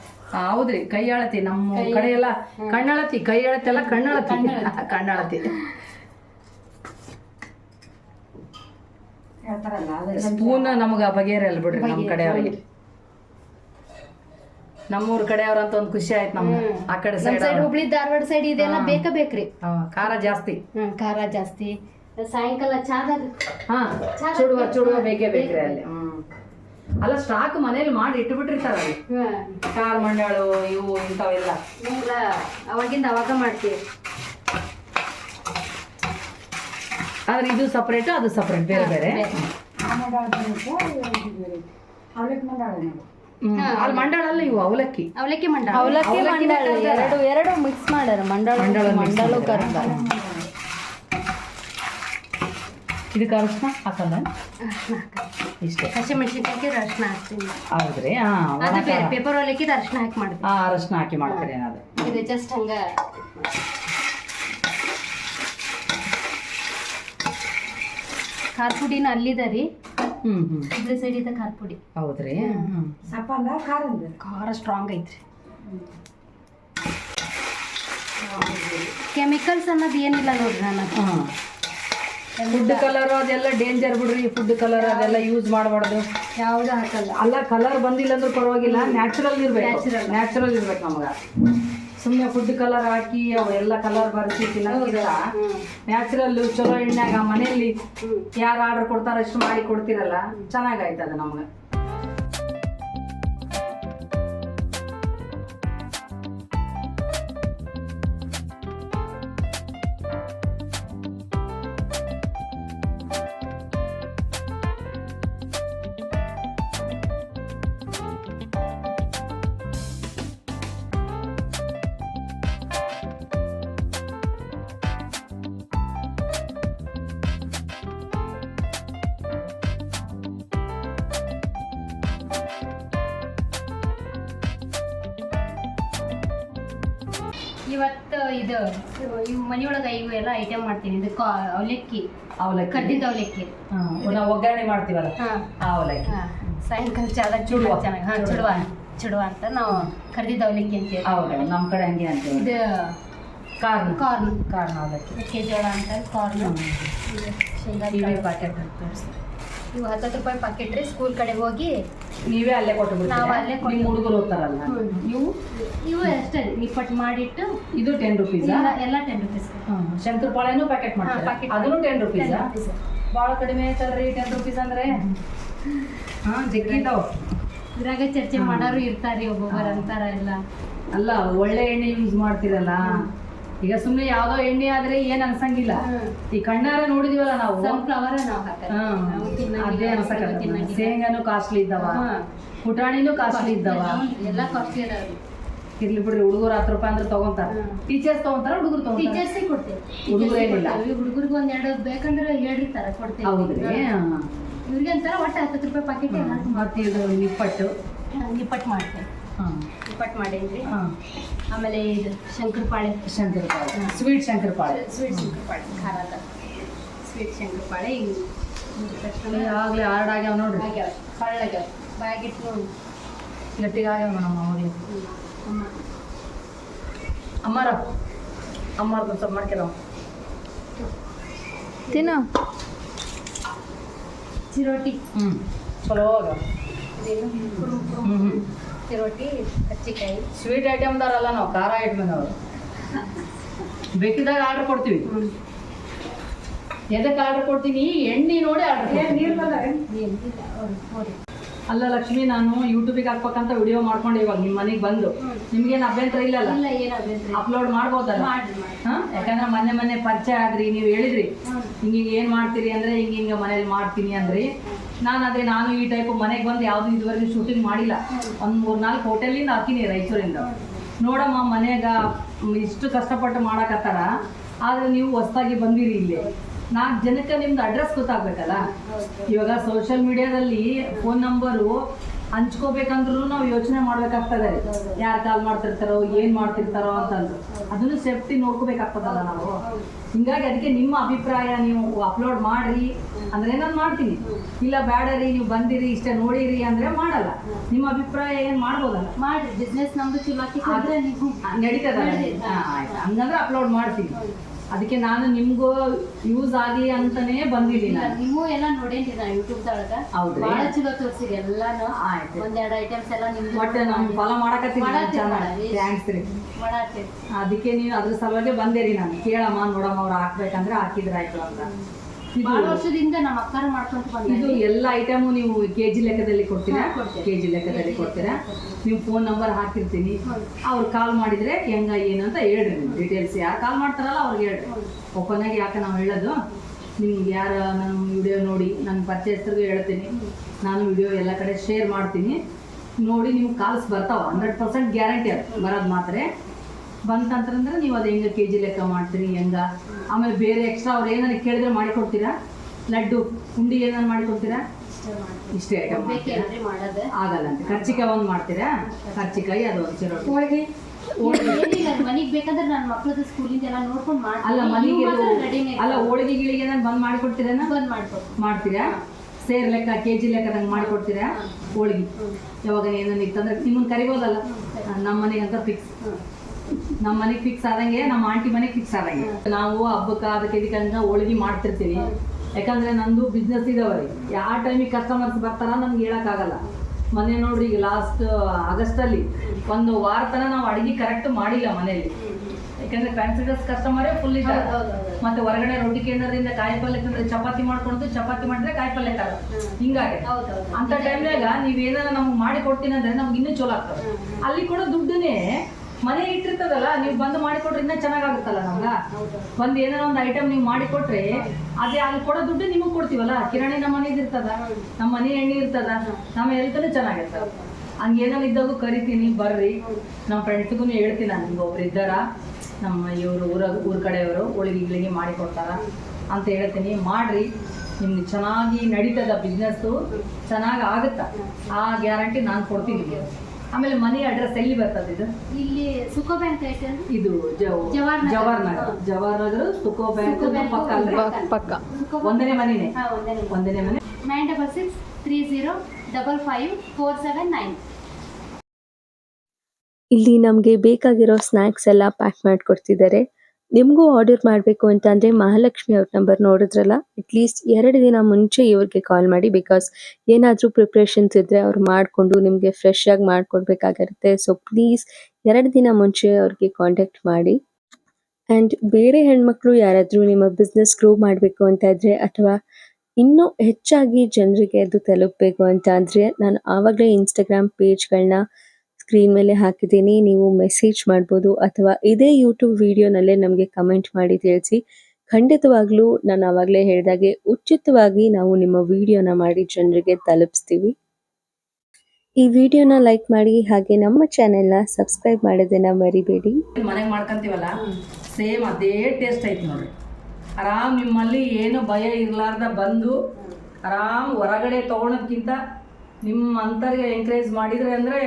ಹೌದ್ರಿ ಕೈ ಅಳತಿ ನಮ್ಮ ಕಡೆ ಎಲ್ಲ ಕಣ್ಣಳತಿ ಕೈ ಅಳತಿ ಎಲ್ಲ ಕಣ್ಣಳತಿ ಕಣ್ಣಳತಿ ಸ್ಪೂನ್ ನಮಗ ಬಗೆಹರಲ್ಲ ಬಿಡ್ರಿ ನಮ್ಮ ಕಡೆ ಅವ್ರಿಗೆ. ನಮ್ಮೂರ್ ಕಡೆ ಅವ್ರಂತ ಒಂದ್ ಖುಷಿ ಆಯ್ತು ನಮ್ಗೆ. ಆ ಕಡೆ side side Hubli Dharwad side ಇದೆಲ್ಲ ಬೇಕ ಬೇಕ್ರಿ? ಖಾರ ಜಾಸ್ತಿ. ಹ್ಮ್ ಖಾರ ಜಾಸ್ತಿ. ಸಾಯಂಕಾಲ ಚಾದಾಗ ಹಾ ಚುಡುವ ಚುಡುವ ಬೇಕೇ ಬೇಕ್ರಿ ಅಲ್ಲಿ. ಹ್ಮ್. ಅಲ್ಲ ಸ್ಟಾಕ್ ಮನೇಲಿ ಮಾಡಿ ಇಟ್ಟು ಬಿಟ್ಟಿರ್ತಾರ ಕಾರ್ ಖಾರ ಮಂಡಾಳು ಇವು ಇಂಥವೆಲ್ಲ. ಅವಾಗಿಂದ ಅವಾಗ ಮಾಡ್ತೀವಿ. ಆದ್ರೆ ಇದು ಸಪ್ರೇಟು ಅದು ಸಪ್ರೇಟ್ ಬೇರೆ ಬೇರೆ. ಅವಲಕ್ಕಿ ಮಂಡಾಳ ನಾವು ಹ್ಮ್. ಅಲ್ಲಿ ಮಂಡಾಳಲ್ಲ ಇವು ಅವಲಕ್ಕಿ. ಅವಲಕ್ಕಿ ಮಂಡಳ. ಅವಲಕ್ಕಿ ಮಂಡಳ ಎರಡು ಎರಡು ಮಿಕ್ಸ್ ಮಾಡ್ಯಾರ. ಮಂಡಳ ಮಂಡಳ ಮಂಡಾಳು. ಕರ್ದ ಇದಕ್ಕೆ ಅರಶಿನ ಹಾಕಲ್ಲ? ಇಷ್ಟೇ. ಹಸಿಮೆಣಸಿನಕಾಯಿ ಅರ್ಶಿನ ಹಾಕ್ತೀನಿ. ಹೌದ್ರಿ? ಹಾಂ ಅದು ಪೇಪರ್ ಒಲಕ್ಕಿ ಅರಶಿನ ಹಾಕಿ ಮಾಡ್ತೀನಿ ಹಾ ಅರಶಿನ ಹಾಕಿ ಮಾಡ್ತೀರಿ ಏನಾದ್ರು. ಇದು ಜಸ್ಟ್ ಹಂಗ. ಖಾರ ಪುಡಿನ ಅಲ್ಲಿದ ರೀ. ಇದ್ರ ಸೈಡ್ ಇದ್ದ ಖಾರ ಪುಡಿ. ಹೌದ್ರಿ? ಸಪ್ಪಂದ ಖಾರಿಂದ ಖಾರ ಸ್ಟ್ರಾಂಗ್ ಐತ್ರಿ. ಕೆಮಿಕಲ್ಸ್ ಅನ್ನೋದು ಏನಿಲ್ಲ ನೋಡ್ರಿ ನಾನು ಫುಡ್ ಕಲರ್ ಅದೆಲ್ಲ ಡೇಂಜರ್ ಬಿಡ್ರಿ. ಫುಡ್ ಕಲರ್ ಅದೆಲ್ಲ ಯೂಸ್ ಮಾಡಬಾರ್ದು. ಯಾವ್ದು ಹಾಕಲ್ಲ. ಅಲ್ಲ ಕಲರ್ ಬಂದಿಲ್ಲ ಅಂದ್ರೆ ಪರವಾಗಿಲ್ಲ. ನ್ಯಾಚುರಲ್ ಇರ್ಬೇಕು. ನ್ಯಾಚುರಲ್ ಇರ್ಬೇಕು ನಮಗ. ಸುಮ್ಮನೆ ಫುಡ್ ಕಲರ್ ಹಾಕಿ ಅವೆಲ್ಲ ಕಲರ್ ಬರ್ಸಿ ತಿನ್ನೋದಿಲ್ಲ ನ್ಯಾಚುರಲ್ ಚಲೋ ಎಣ್ಣೆಗ ಮನೆಯಲ್ಲಿ ಯಾರು ಆರ್ಡರ್ ಕೊಡ್ತಾರ ಅಷ್ಟು ಮಾಡಿ ಕೊಡ್ತಿರಲ್ಲ. ಚೆನ್ನಾಗಾಯ್ತದ ನಮ್ಗೆ. ಅವಲಕ್ಕಿ. ಅವಲಕ್ಕಿ. ಕರ್ದಿದ್ದ ಅವಲಕ್ಕಿ. ನಾವು ಒಗ್ಗರಣೆ ಮಾಡ್ತೀವಲ್ಲ? ಆ ಅವಲಕ್ಕಿ. ಸಾಯಂಕಾಲ ಚಾದ ಚುಡುವ. ಚೆನ್ನಾಗಿ ಹಾಂ ಚುಡುವ. ಚುಡುವ ಅಂತ. ನಾವು ಕರ್ದಿದ್ದ ಅವಲಕ್ಕಿ ಅಂತೀವಿ ಹೌದು ನಮ್ಮ ಕಡೆ ಹಂಗೆ ಅಂತೀವಿ. ಇದು ಕಾರ್ನ್. ಕಾರ್ನ್. ಕಾರ್ನ್ ಅವಲಕ್ಕಿ. ಮೆಕ್ಕೆಜೋಳ ಅಂತ ಕಾರ್ನ್. ಶೇಂಗಾ ಟಿವಿ ಕಾಳು. ಪ್ಯಾಕೆಟ್ ಇವು ಹತ್ತತ್ತು ರೂಪಾಯಿ ಪಾಕೆಟ್ ರೀ ಸ್ಕೂಲ್ ಕಡೆ ಹೋಗಿ ನೀವೇ ಅಲ್ಲೇ ಕೊಟ್ಟು ನಾವು ಅಲ್ಲೇ ಕೊಟ್ಟು ಹುಡುಗರು ಹೋಗ್ತಾರಲ್ಲ? ಇವು ಇವು ಅಷ್ಟೇ ನಿಪ್ಪಟ್ಟು ಮಾಡಿಟ್ಟು ಇದು ಟೆನ್ ರುಪೀಸ್ ಎಲ್ಲ ಟೆನ್ ರುಪೀಸ್ ಶಂಕರಪಾಳೆನೂ ಪ್ಯಾಕೆಟ್ ಹಾ, ಮಾಡ್ತಾರೆ. ಪ್ಯಾಕೆಟ್ ಅದನ್ನು ಟೆನ್ ರುಪೀಸ್ ಭಾಳ ಕಡಿಮೆ ಐತಲ್ರಿ ಟೆನ್ ರುಪೀಸ್ ಅಂದ್ರೆ? ಹಾ ಜಗ್ಗಿದಾವ್ ಇದ್ರಾಗ ಚರ್ಚೆ ಮಾಡೋರು ಇರ್ತಾರೆ ಒಬ್ಬೊಬ್ಬರು ಅಂತಾರ ಎಲ್ಲ. ಅಲ್ಲ ಒಳ್ಳೆ ಎಣ್ಣೆ ಯೂಸ್ ಮಾಡ್ತಿರಲ್ಲ? ಈಗ ಸುಮ್ನೆ ಯಾವ್ದೋ ಎಣ್ಣೆ ಆದ್ರೆ ಏನ್ ಅನ್ಸಂಗಿಲ್ಲ. ಈ ಕಣ್ಣಾರ ನೋಡಿದಿವಲ್ಲ ನಾವು? ಸನ್ಫ್ಲವರ್ ನಾವು ಅದೇ. ಶೇಂಗಾನು ಕಾಸ್ಟ್ಲಿ ಇದ್ದಾವ. ಪುಟಾಣಿನೂ ಕಾಸ್ಟ್ಲಿ ಇದ್ದಾವ. ಎಲ್ಲ ಕಾಸ್ಟ್ಲಿ ಇರ್ಲಿ ಬಿಡ್ರಿ ಹುಡುಗರು ಹತ್ತು ರೂಪಾಯಿ ಅಂದ್ರೆ ತಗೊಂತಾರ. ಟೀಚರ್ಸ್ ತಗೊಂತಾರ ಹುಡುಗರು ಟೀಚರ್ಸ್ ಟೀಚರ್ಸೇ ಕೊಡ್ತೇವೆ. ಹುಡುಗ್ರೇನಿಲ್ಲ. ಹುಡುಗರಿಗೆ ಒಂದ್ ಎರಡು ಬೇಕಂದ್ರೆ ಹೇಳಿರ್ತಾರ ಕೊಡ್ತೇವೆ. ಹೌದ್ರಿ. ಇವ್ರಿಗೆ ಅಂತಾರ ಒಟ್ಟು ಹತ್ತು ರೂಪಾಯಿ ಪಾಕೆಟ್ ಮತ್ತೆ ಇದು ನಿಪ್ಪಟ್ಟು. ನಿಪ್ಪಟ್ಟು ಮಾಡ್ತೇವೆ. ನಿಪ್ಪಟ್ಟು ಮಾಡೇನ್ರಿ ಹಾಂ. ಆಮೇಲೆ ಇದು ಶಂಕರಪಾಳೆ. ಶಂಕರಪಾಳೆ. ಸ್ವೀಟ್ ಶಂಕರಪಾಳೆ. ಸ್ವೀಟ್ ಶಂಕರಪಾಳೆ. ಖಾರದ. ಸ್ವೀಟ್ ಶಂಕರಪಾಳೆ. ಹಿಂಗೆ ಆಗಲೇ ಹಾರ್ಡ್ ಆಗ್ಯಾವ ನೋಡ್ರಿ. ಆಗ್ಯಾವ. ಕಳ್ಳಾಗ್ಯಾವ ಬಾಯಾಗಿಟ್ಟು ನೋಡಿ. ಗಟ್ಟಿಗೆ ಆಗ್ಯಾವ ನಮ್ಮ ಅವಾಗಲೇ ಅಮ್ಮ. ಅಮ್ಮಾರ. ಅಮ್ಮಾರ ಸ್ವಲ್ಪ ಮಾಡ್ಕೊಳ ತಿನ್ನ. ಚಿರೋಟಿ. ಹ್ಞೂ ಚಲೋ ಆಗ್ಯಾವ. ಹ್ಞೂ ಹ್ಞೂ ಹ್ಞೂ ರೊಟ್ಟಿ ಕಚ್ಚಿಕಾಯಿ. ಸ್ವೀಟ್ ಐಟಮ್ದಾರಲ್ಲ ನಾವು ಖಾರ ಐಟಮ್ ಅವರು ಬೇಕಿದ್ದಾಗ ಆರ್ಡರ್ ಕೊಡ್ತೀವಿ. ಎದಕ್ಕೆ ಆರ್ಡರ್ ಕೊಡ್ತೀನಿ? ಎಣ್ಣೆ ನೋಡಿ ಆರ್ಡರ್ ನೀರು ಅಲ್ಲ ಲಕ್ಷ್ಮಿ ನಾನು ಯೂಟ್ಯೂಬಿಗೆ ಹಾಕ್ಬೇಕಂತ ವಿಡಿಯೋ ಮಾಡ್ಕೊಂಡು ಇವಾಗ ನಿಮ್ಮ ಮನೆಗೆ ಬಂದು. ನಿಮ್ಗೇನು ಅಭ್ಯಂತರ ಇಲ್ಲಲ್ಲ? ಇಲ್ಲ ಅಲ್ಲ ಅಪ್ಲೋಡ್ ಮಾಡ್ಬೋದಲ್ಲ? ಮಾಡ್ರಿ ಮಾಡಿ ಹಾಂ? ಯಾಕಂದ್ರೆ ಮೊನ್ನೆ ಮೊನ್ನೆ ಪರಿಚಯ ಆದ್ರಿ ನೀವು ಹೇಳಿದ್ರಿ. ಹಿಂಗ ಏನ್ ಮಾಡ್ತೀರಿ ಅಂದ್ರೆ ಹಿಂಗ ಹಿಂಗ ಮನೇಲಿ ಮಾಡ್ತೀನಿ ಅಂದ್ರಿ. ನಾನು ಅದೇ ನಾನು ಈ ಟೈಪ್ ಮನೆಗೆ ಬಂದು ಯಾವುದು ಇದುವರೆಗೆ ಶೂಟಿಂಗ್ ಮಾಡಿಲ್ಲ. ಒಂದು ಮೂರು ನಾಲ್ಕು ಹೋಟೆಲಿಂದ ಹಾಕಿನಿ ರಾಯಚೂರಿಂದ. ನೋಡಮ್ಮ ಮನೆಯಾಗ ಇಷ್ಟು ಕಷ್ಟಪಟ್ಟು ಮಾಡಕತ್ತಾರ. ಆದ್ರೆ ನೀವು ಹೊಸ್ದಾಗಿ ಬಂದಿರಿ ಇಲ್ಲಿ. ನಾಲ್ಕು ಜನಕ್ಕೆ ನಿಮ್ದು ಅಡ್ರೆಸ್ ಗೊತ್ತಾಗ್ಬೇಕಲ್ಲ? ಇವಾಗ ಸೋಷಿಯಲ್ ಮೀಡಿಯಾದಲ್ಲಿ ಫೋನ್ ನಂಬರು ಹಂಚ್ಕೋಬೇಕಂದ್ರೂ ನಾವು ಯೋಚನೆ ಮಾಡ್ಬೇಕಾಗ್ತದೆ ಯಾರು ಕಾಲ್ ಮಾಡ್ತಿರ್ತಾರೋ ಏನ್ ಮಾಡ್ತಿರ್ತಾರೋ ಅಂತಂದು. ಅದನ್ನು ಸೇಫ್ಟಿ ನೋಡ್ಕೋಬೇಕಾಗ್ತದಲ್ಲ ನಾವು. ಹಿಂಗಾಗಿ ಅದಕ್ಕೆ ನಿಮ್ಮ ಅಭಿಪ್ರಾಯ ನೀವು ಅಪ್ಲೋಡ್ ಮಾಡ್ರಿ. ಅಂದ್ರೆ ನಾನು ಮಾಡ್ತೀನಿ. ಇಲ್ಲ ಬೇಡ ರೀ ನೀವು ಬಂದಿರಿ ಇಷ್ಟೇ ನೋಡಿರಿ ಅಂದ್ರೆ ಮಾಡಲ್ಲ. ನಿಮ್ಮ ಅಭಿಪ್ರಾಯ ಏನ್ ಮಾಡ್ಬೋದಲ್ಲ? ಮಾಡಿ ಬಿಸ್ನೆಸ್ ನಮ್ದು ಚಲೋ ನಡೀತದ ಹಂಗಂದ್ರೆ ಅಪ್ಲೋಡ್ ಮಾಡ್ತೀನಿ. ಅದಕ್ಕೆ ನಾನು ನಿಮ್ಗೂ ಯೂಸ್ ಆಗಲಿ ಅಂತಾನೆ ಬಂದಿದ್ದೀನಿ ನಾನು. ನೀವು ಎಲ್ಲ ನೋಡೇನ್ರಿ ನಾ ಯೂಟ್ಯೂಬ್ ದೊಳಗ? ಹೌದ್ರಿ? ಭಾಳ ಚಲೋ ತೋರ್ಸಿರಿ ಎಲ್ಲಾನು. ಆಯ್ತು. ಒಂದೆರಡು ಐಟಮ್ಸ್ ಎಲ್ಲ ನಿಮ್ಗೆ ಒಟ್ಟು ನಮ್ ಫಾಲೋ ಮಾಡಕತ್ತೀನಿ ಚೆನ್ನಾಗಿ. ಥ್ಯಾಂಕ್ಸ್ ರೀ. ಅದಕ್ಕೆ ನೀವು ಅದ್ರ ಸಲುವಾಗಿ ಬಂದೇರಿ ನಾನು. ಕೇಳಮ್ಮ ನೋಡಮ್ಮ ಅವ್ರು ಹಾಕ್ಬೇಕಂದ್ರೆ ಹಾಕಿದ್ರಾಯ್ತು ಅಂತ. ವರ್ಷದಿಂದ ನಮ್ಮ ಅಕ್ಕಾರ ಮಾಡ್ಕೊಂಡು ಇದು ಎಲ್ಲ ಐಟಮು ನೀವು ಕೆ ಜಿ ಲೆಕ್ಕದಲ್ಲಿ ಕೊಡ್ತೀರಾ? ಹಾ, ಕೊಡ್ತೇವೆ. ಕೆ ಜಿ ಲೆಕ್ಕದಲ್ಲಿ ಕೊಡ್ತೀರಾ? ನೀವು ಫೋನ್ ನಂಬರ್ ಹಾಕಿರ್ತೀನಿ. ಅವ್ರು ಕಾಲ್ ಮಾಡಿದ್ರೆ ಹೆಂಗ ಏನು ಅಂತ ಹೇಳ್ರಿ ನೀವು ಡೀಟೇಲ್ಸ್ ಯಾರು ಕಾಲ್ ಮಾಡ್ತಾರಲ್ಲ ಅವ್ರಿಗೆ ಹೇಳ್ರಿ. ಓಪನ್ ಆಗಿ ಯಾಕೆ ನಾವು ಹೇಳೋದು? ನಿಮ್ಗೆ ಯಾರು ನನ್ನ ವಿಡಿಯೋ ನೋಡಿ ನನ್ನ ಪರಿಚಯಸ್ಥರಿಗೂ ಹೇಳ್ತೀನಿ. ನಾನು ವಿಡಿಯೋ ಎಲ್ಲ ಕಡೆ ಶೇರ್ ಮಾಡ್ತೀನಿ. ನೋಡಿ ನೀವು ಕಾಲ್ಸ್ ಬರ್ತಾವ. ಹಂಡ್ರೆಡ್ ಪರ್ಸೆಂಟ್ ಗ್ಯಾರಂಟಿ ಅದು. ಬರೋದು ಮಾತ್ರ. ಬಂತಂತಂದ್ರೆ ನೀವು ಅದು ಹೆಂಗೆ ಕೆ ಜಿ ಲೆಕ್ಕ ಮಾಡ್ತೀರಿ ಹೆಂಗ? ಆಮೇಲೆ ಬೇರೆ ಎಕ್ಸ್ಟ್ರಾ ಅವ್ರು ಏನಾರು ಕೇಳಿದ್ರೆ ಮಾಡಿಕೊಡ್ತೀರಾ? ಲಡ್ಡು ಉಂಡಿ ಏನಾರು ಮಾಡಿಕೊಡ್ತೀರಾ? ಇಷ್ಟೇ ಐಟಮ್ ಆಗಲ್ಲ ಅಂತ. ಕರ್ಚಿಕಾಯಿ ಒಂದು ಮಾಡ್ತೀರಾ? ಕರ್ಚಿಕಾಯಿ. ಅದು ಒಂದು ಚಿರೋ ಹೋಳಿಗೆ. ಏನಿಲ್ಲ ಮನಿಗ್ ಬೇಕಂದ್ರೆ ನನ್ನ ಮಕ್ಳದ್ದು ಸ್ಕೂಲಿಂದ ಎಲ್ಲ ನೋಡ್ಕೊಂಡು ಅಲ್ಲ ಮಾಡ್ತೀನಿ ಮನೆಗೆ ಅಲ್ಲ ಹೋಳಿಗೆ ಗಿಳಿಗೆ ಏನಾರು ಬಂದ್ ಮಾಡಿಕೊಡ್ತೀರೇನ ಬಂದ್ ಮಾಡ್ಬೇಕು ಮಾಡ್ತೀರಾ? ಸೇರ್ ಲೆಕ್ಕ ಕೆ ಜಿ ಲೆಕ್ಕದಂಗೆ ಮಾಡಿಕೊಡ್ತೀರಾ? ಹೋಳಿಗೆ. ಯಾವಾಗ ಏನಾರು ಇತ್ತಂದ್ರೆ ನಿಮ್ಮನ್ನ ಕರಿಬೋದಲ್ಲ? ನಮ್ಮ ಮನೆಗೆ ಅಂತ ಫಿಕ್ಸ್ ನಮ್ಮ ಮನೆಗೆ ಫಿಕ್ಸ್ ಆದಂಗೆ ನಮ್ಮ ಆಂಟಿ ಮನೆಗೆ ಫಿಕ್ಸ್ ಆದಂಗೆ. ನಾವು ಹಬ್ಬಕ್ಕೆ ಅದಕ್ಕೆ ಇದಕ್ಕೆ ಅಂತ ಹೋಳಿಗೆ ಮಾಡ್ತಿರ್ತೀವಿ. ಯಾಕಂದ್ರೆ ನಂದು ಬಿಸ್ನೆಸ್ ಇದಾವೆ. ಯಾವ ಟೈಮಿಗೆ ಕಸ್ಟಮರ್ಸ್ ಬರ್ತಾರ ನಮ್ಗೆ ಹೇಳಕ್ಕಾಗಲ್ಲ. ಮನೆ ನೋಡ್ರಿ ಈಗ ಲಾಸ್ಟ್ ಆಗಸ್ಟಲ್ಲಿ ಒಂದು ವಾರ ತನ ನಾವು ಅಡುಗೆ ಕರೆಕ್ಟ್ ಮಾಡಿಲ್ಲ ಮನೆಯಲ್ಲಿ. ಯಾಕಂದ್ರೆ ಕನ್ಸಿಡರ್ಸ್ ಕಸ್ಟಮರೇ ಫುಲ್ ಇದ್ದಾರೆ. ಮತ್ತೆ ಹೊರಗಡೆ ರೊಟ್ಟಿ ಕೇಂದ್ರದಿಂದ ಕಾಯಿ ಪಲ್ಯ ತಂದ್ರೆ ಚಪಾತಿ ಮಾಡ್ಕೊಂಡು ಚಪಾತಿ ಮಾಡಿದ್ರೆ ಕಾಯಿ ಪಲ್ಯ ತರ ಹಿಂಗಾಗಿ ಅಂತ ಟೈಮ್ನಾಗ ನೀವೇನಾರ ನಮ್ಗೆ ಮಾಡಿ ಕೊಡ್ತೀನಿ ಅಂದ್ರೆ ನಮ್ಗೆ ಇನ್ನೂ ಚಲೋ ಆಗ್ತದೆ. ಅಲ್ಲಿ ಕೂಡ ದುಡ್ಡನ್ನೇ ಮನೆ ಇಟ್ಟಿರ್ತದಲ್ಲ, ನೀವು ಬಂದು ಮಾಡಿಕೊಟ್ರೆ ಇನ್ನೂ ಚೆನ್ನಾಗಾಗುತ್ತಲ್ಲ ನಮ್ಗೆ? ಬಂದು ಏನಾರ ಒಂದು ಐಟಮ್ ನೀವು ಮಾಡಿಕೊಟ್ರೆ, ಅದೇ ಅಲ್ಲಿ ಕೊಡೋ ದುಡ್ಡು ನಿಮಗೆ ಕೊಡ್ತೀವಲ್ಲ? ಕಿರಾಣಿ ನಮ್ಮ ಮನೇದು ಇರ್ತದ, ನಮ್ಮ ಮನೆ ಎಣ್ಣೆ ಇರ್ತದ, ನಮ್ಮ ಹೆಲ್ತನೂ ಚೆನ್ನಾಗಿರ್ತದ ಹಂಗೆ ಏನಾರು ಇದ್ದಾಗೂ ಕರಿತೀನಿ, ಬರ್ರಿ. ನಮ್ಮ ಫ್ರೆಂಡ್ಸ್ಗೂ ಹೇಳ್ತೀನಿ ನಾನು, ನಿಮ್ಗೆ ಒಬ್ರು ಇದ್ದಾರ, ನಮ್ಮ ಇವರು ಊರ ಊರ ಕಡೆಯವರು, ಹೋಳಿಗೆ ಇಳಿಗೆ ಮಾಡಿ ಕೊಡ್ತಾರ ಅಂತ ಹೇಳ್ತೀನಿ. ಮಾಡ್ರಿ. ನಿಮ್ಗೆ ಚೆನ್ನಾಗಿ ನಡೀತದ ಬಿಸ್ನೆಸ್ಸು ಚೆನ್ನಾಗಿ ಆಗುತ್ತಾ. ಆ ಗ್ಯಾರಂಟಿ ನಾನು ಕೊಡ್ತೀನಿ ಆಮೇಲೆ ಮನೆ ಅಡ್ರೆಸ್ ಎಲ್ಲಿ ಬರ್ತದೆ ಇದು? ಇಲ್ಲಿ ಸುಖೋ ಬ್ಯಾಂಕ್ ಐತೆ ಇದು ಜವ- ಜವಾಹರ್ ನಗರ್. ಜವಾಹರ್ ನಗರ್ ಜವಾಹರ್ ನಗರ ಸುಕೋ ಬ್ಯಾಂಕ್ ಸುಕೋ ಪಕ್ಕ ಪಕ್ಕ ಒಂದನೇ ಮನೆನೇ? ಒಂದೇ ಒಂದನೇ ಮನೆ. Nine double six three zero double five four seven nine. ಇಲ್ಲಿ ನಮಗೆ ಬೇಕಾಗಿರೋ ಸ್ನ್ಯಾಕ್ಸ್ ಎಲ್ಲ ಪ್ಯಾಕ್ ಮಾಡಿಕೊಡ್ತಿದ್ದಾರೆ. ನಿಮಗೂ ಆರ್ಡರ್ ಮಾಡಬೇಕು ಅಂತ ಅಂದರೆ ಮಹಾಲಕ್ಷ್ಮಿ ಅವ್ರ ನಂಬರ್ ನೋಡಿದ್ರಲ್ಲ? ಅಟ್ಲೀಸ್ಟ್ ಎರಡು ದಿನ ಮುಂಚೆ ಇವ್ರಿಗೆ ಕಾಲ್ ಮಾಡಿ ಬಿಕಾಸ್ ಏನಾದರೂ ಪ್ರಿಪ್ರೇಷನ್ಸ್ ಇದ್ದರೆ ಅವ್ರು ಮಾಡಿಕೊಂಡು ನಿಮಗೆ ಫ್ರೆಶ್ ಆಗಿ ಮಾಡಿಕೊಡ್ಬೇಕಾಗಿರುತ್ತೆ. ಸೊ ಪ್ಲೀಸ್ ಎರಡು ದಿನ ಮುಂಚೆ ಅವ್ರಿಗೆ ಕಾಂಟ್ಯಾಕ್ಟ್ ಮಾಡಿ. ಆ್ಯಂಡ್ ಬೇರೆ ಹೆಣ್ಮಕ್ಳು ಯಾರಾದರೂ ನಿಮ್ಮ ಬಿಸ್ನೆಸ್ ಗ್ರೋ ಮಾಡಬೇಕು ಅಂತ ಇದ್ರೆ ಅಥವಾ ಇನ್ನೂ ಹೆಚ್ಚಾಗಿ ಜನರಿಗೆ ಅದು ತಲುಪಬೇಕು ಅಂತ ಅಂದರೆ ನಾನು ಆವಾಗಲೇ ಇನ್ಸ್ಟಾಗ್ರಾಮ್ ಪೇಜ್ಗಳನ್ನ ಸ್ಕ್ರೀನ್ ಮೇಲೆ ಹಾಕಿದ್ದೀನಿ, ನೀವು ಮೆಸೇಜ್ ಮಾಡ್ಬೋದು ಅಥವಾ ಇದೇ ಯೂಟ್ಯೂಬ್ ವಿಡಿಯೋನಲ್ಲೇ ನಮಗೆ ಕಮೆಂಟ್ ಮಾಡಿ ತಿಳಿಸಿ. ಖಂಡಿತವಾಗ್ಲೂ ನಾನು ಆವಾಗಲೇ ಹೇಳಿದಾಗೆ ಉಚಿತವಾಗಿ ನಾವು ನಿಮ್ಮ ವಿಡಿಯೋನ ಮಾಡಿ ಜನರಿಗೆ ತಲುಪಿಸ್ತೀವಿ. ಈ ವಿಡಿಯೋನ ಲೈಕ್ ಮಾಡಿ ಹಾಗೆ ನಮ್ಮ ಚಾನೆಲ್ನ ಸಬ್ಸ್ಕ್ರೈಬ್ ಮಾಡೋದನ್ನ ಮರಿಬೇಡಿ. ಮನೆಗೆ ಮಾಡ್ಕೊಂತೀವಲ್ಲ ಸೇಮ್ ಅದೇ ಟೇಸ್ಟ್ ಐತಿ ನೋಡಿ ಆರಾಮ್ ನಿಮ್ಮಲ್ಲಿ ಏನು ಭಯ ಇರಲಾರ್ದ ಬಂದು ಆರಾಮ್ ಹೊರಗಡೆ ತಗೊಳೋದ್ಕಿಂತ ನಿಮ್ಮ ಅಂತರ್ಗೆ ಎಂಕರೇಜ್ ಮಾಡಿದ್ರೆ ಅಂದರೆ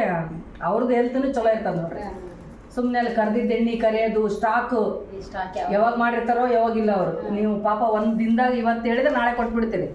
ಅವ್ರದ್ದು ಹೆಲ್ತ್ನು ಚಲೋ ಇರ್ತದೆ ನೋಡ್ರಿ. ಸುಮ್ಮನೆ ಅಲ್ಲಿ ಕರ್ದಿದ್ದ ಎಣ್ಣೆ ಕರೆಯೋದು ಸ್ಟಾಕು ಯಾವಾಗ? ಮಾಡಿರ್ತಾರೋ ಯಾವಾಗಿಲ್ಲ ಅವರು. ನೀವು ಪಾಪ ಒಂದು ದಿನದಾಗ ಇವತ್ತು ಹೇಳಿದ್ರೆ ನಾಳೆ ಕೊಟ್ಬಿಡ್ತೀರಿ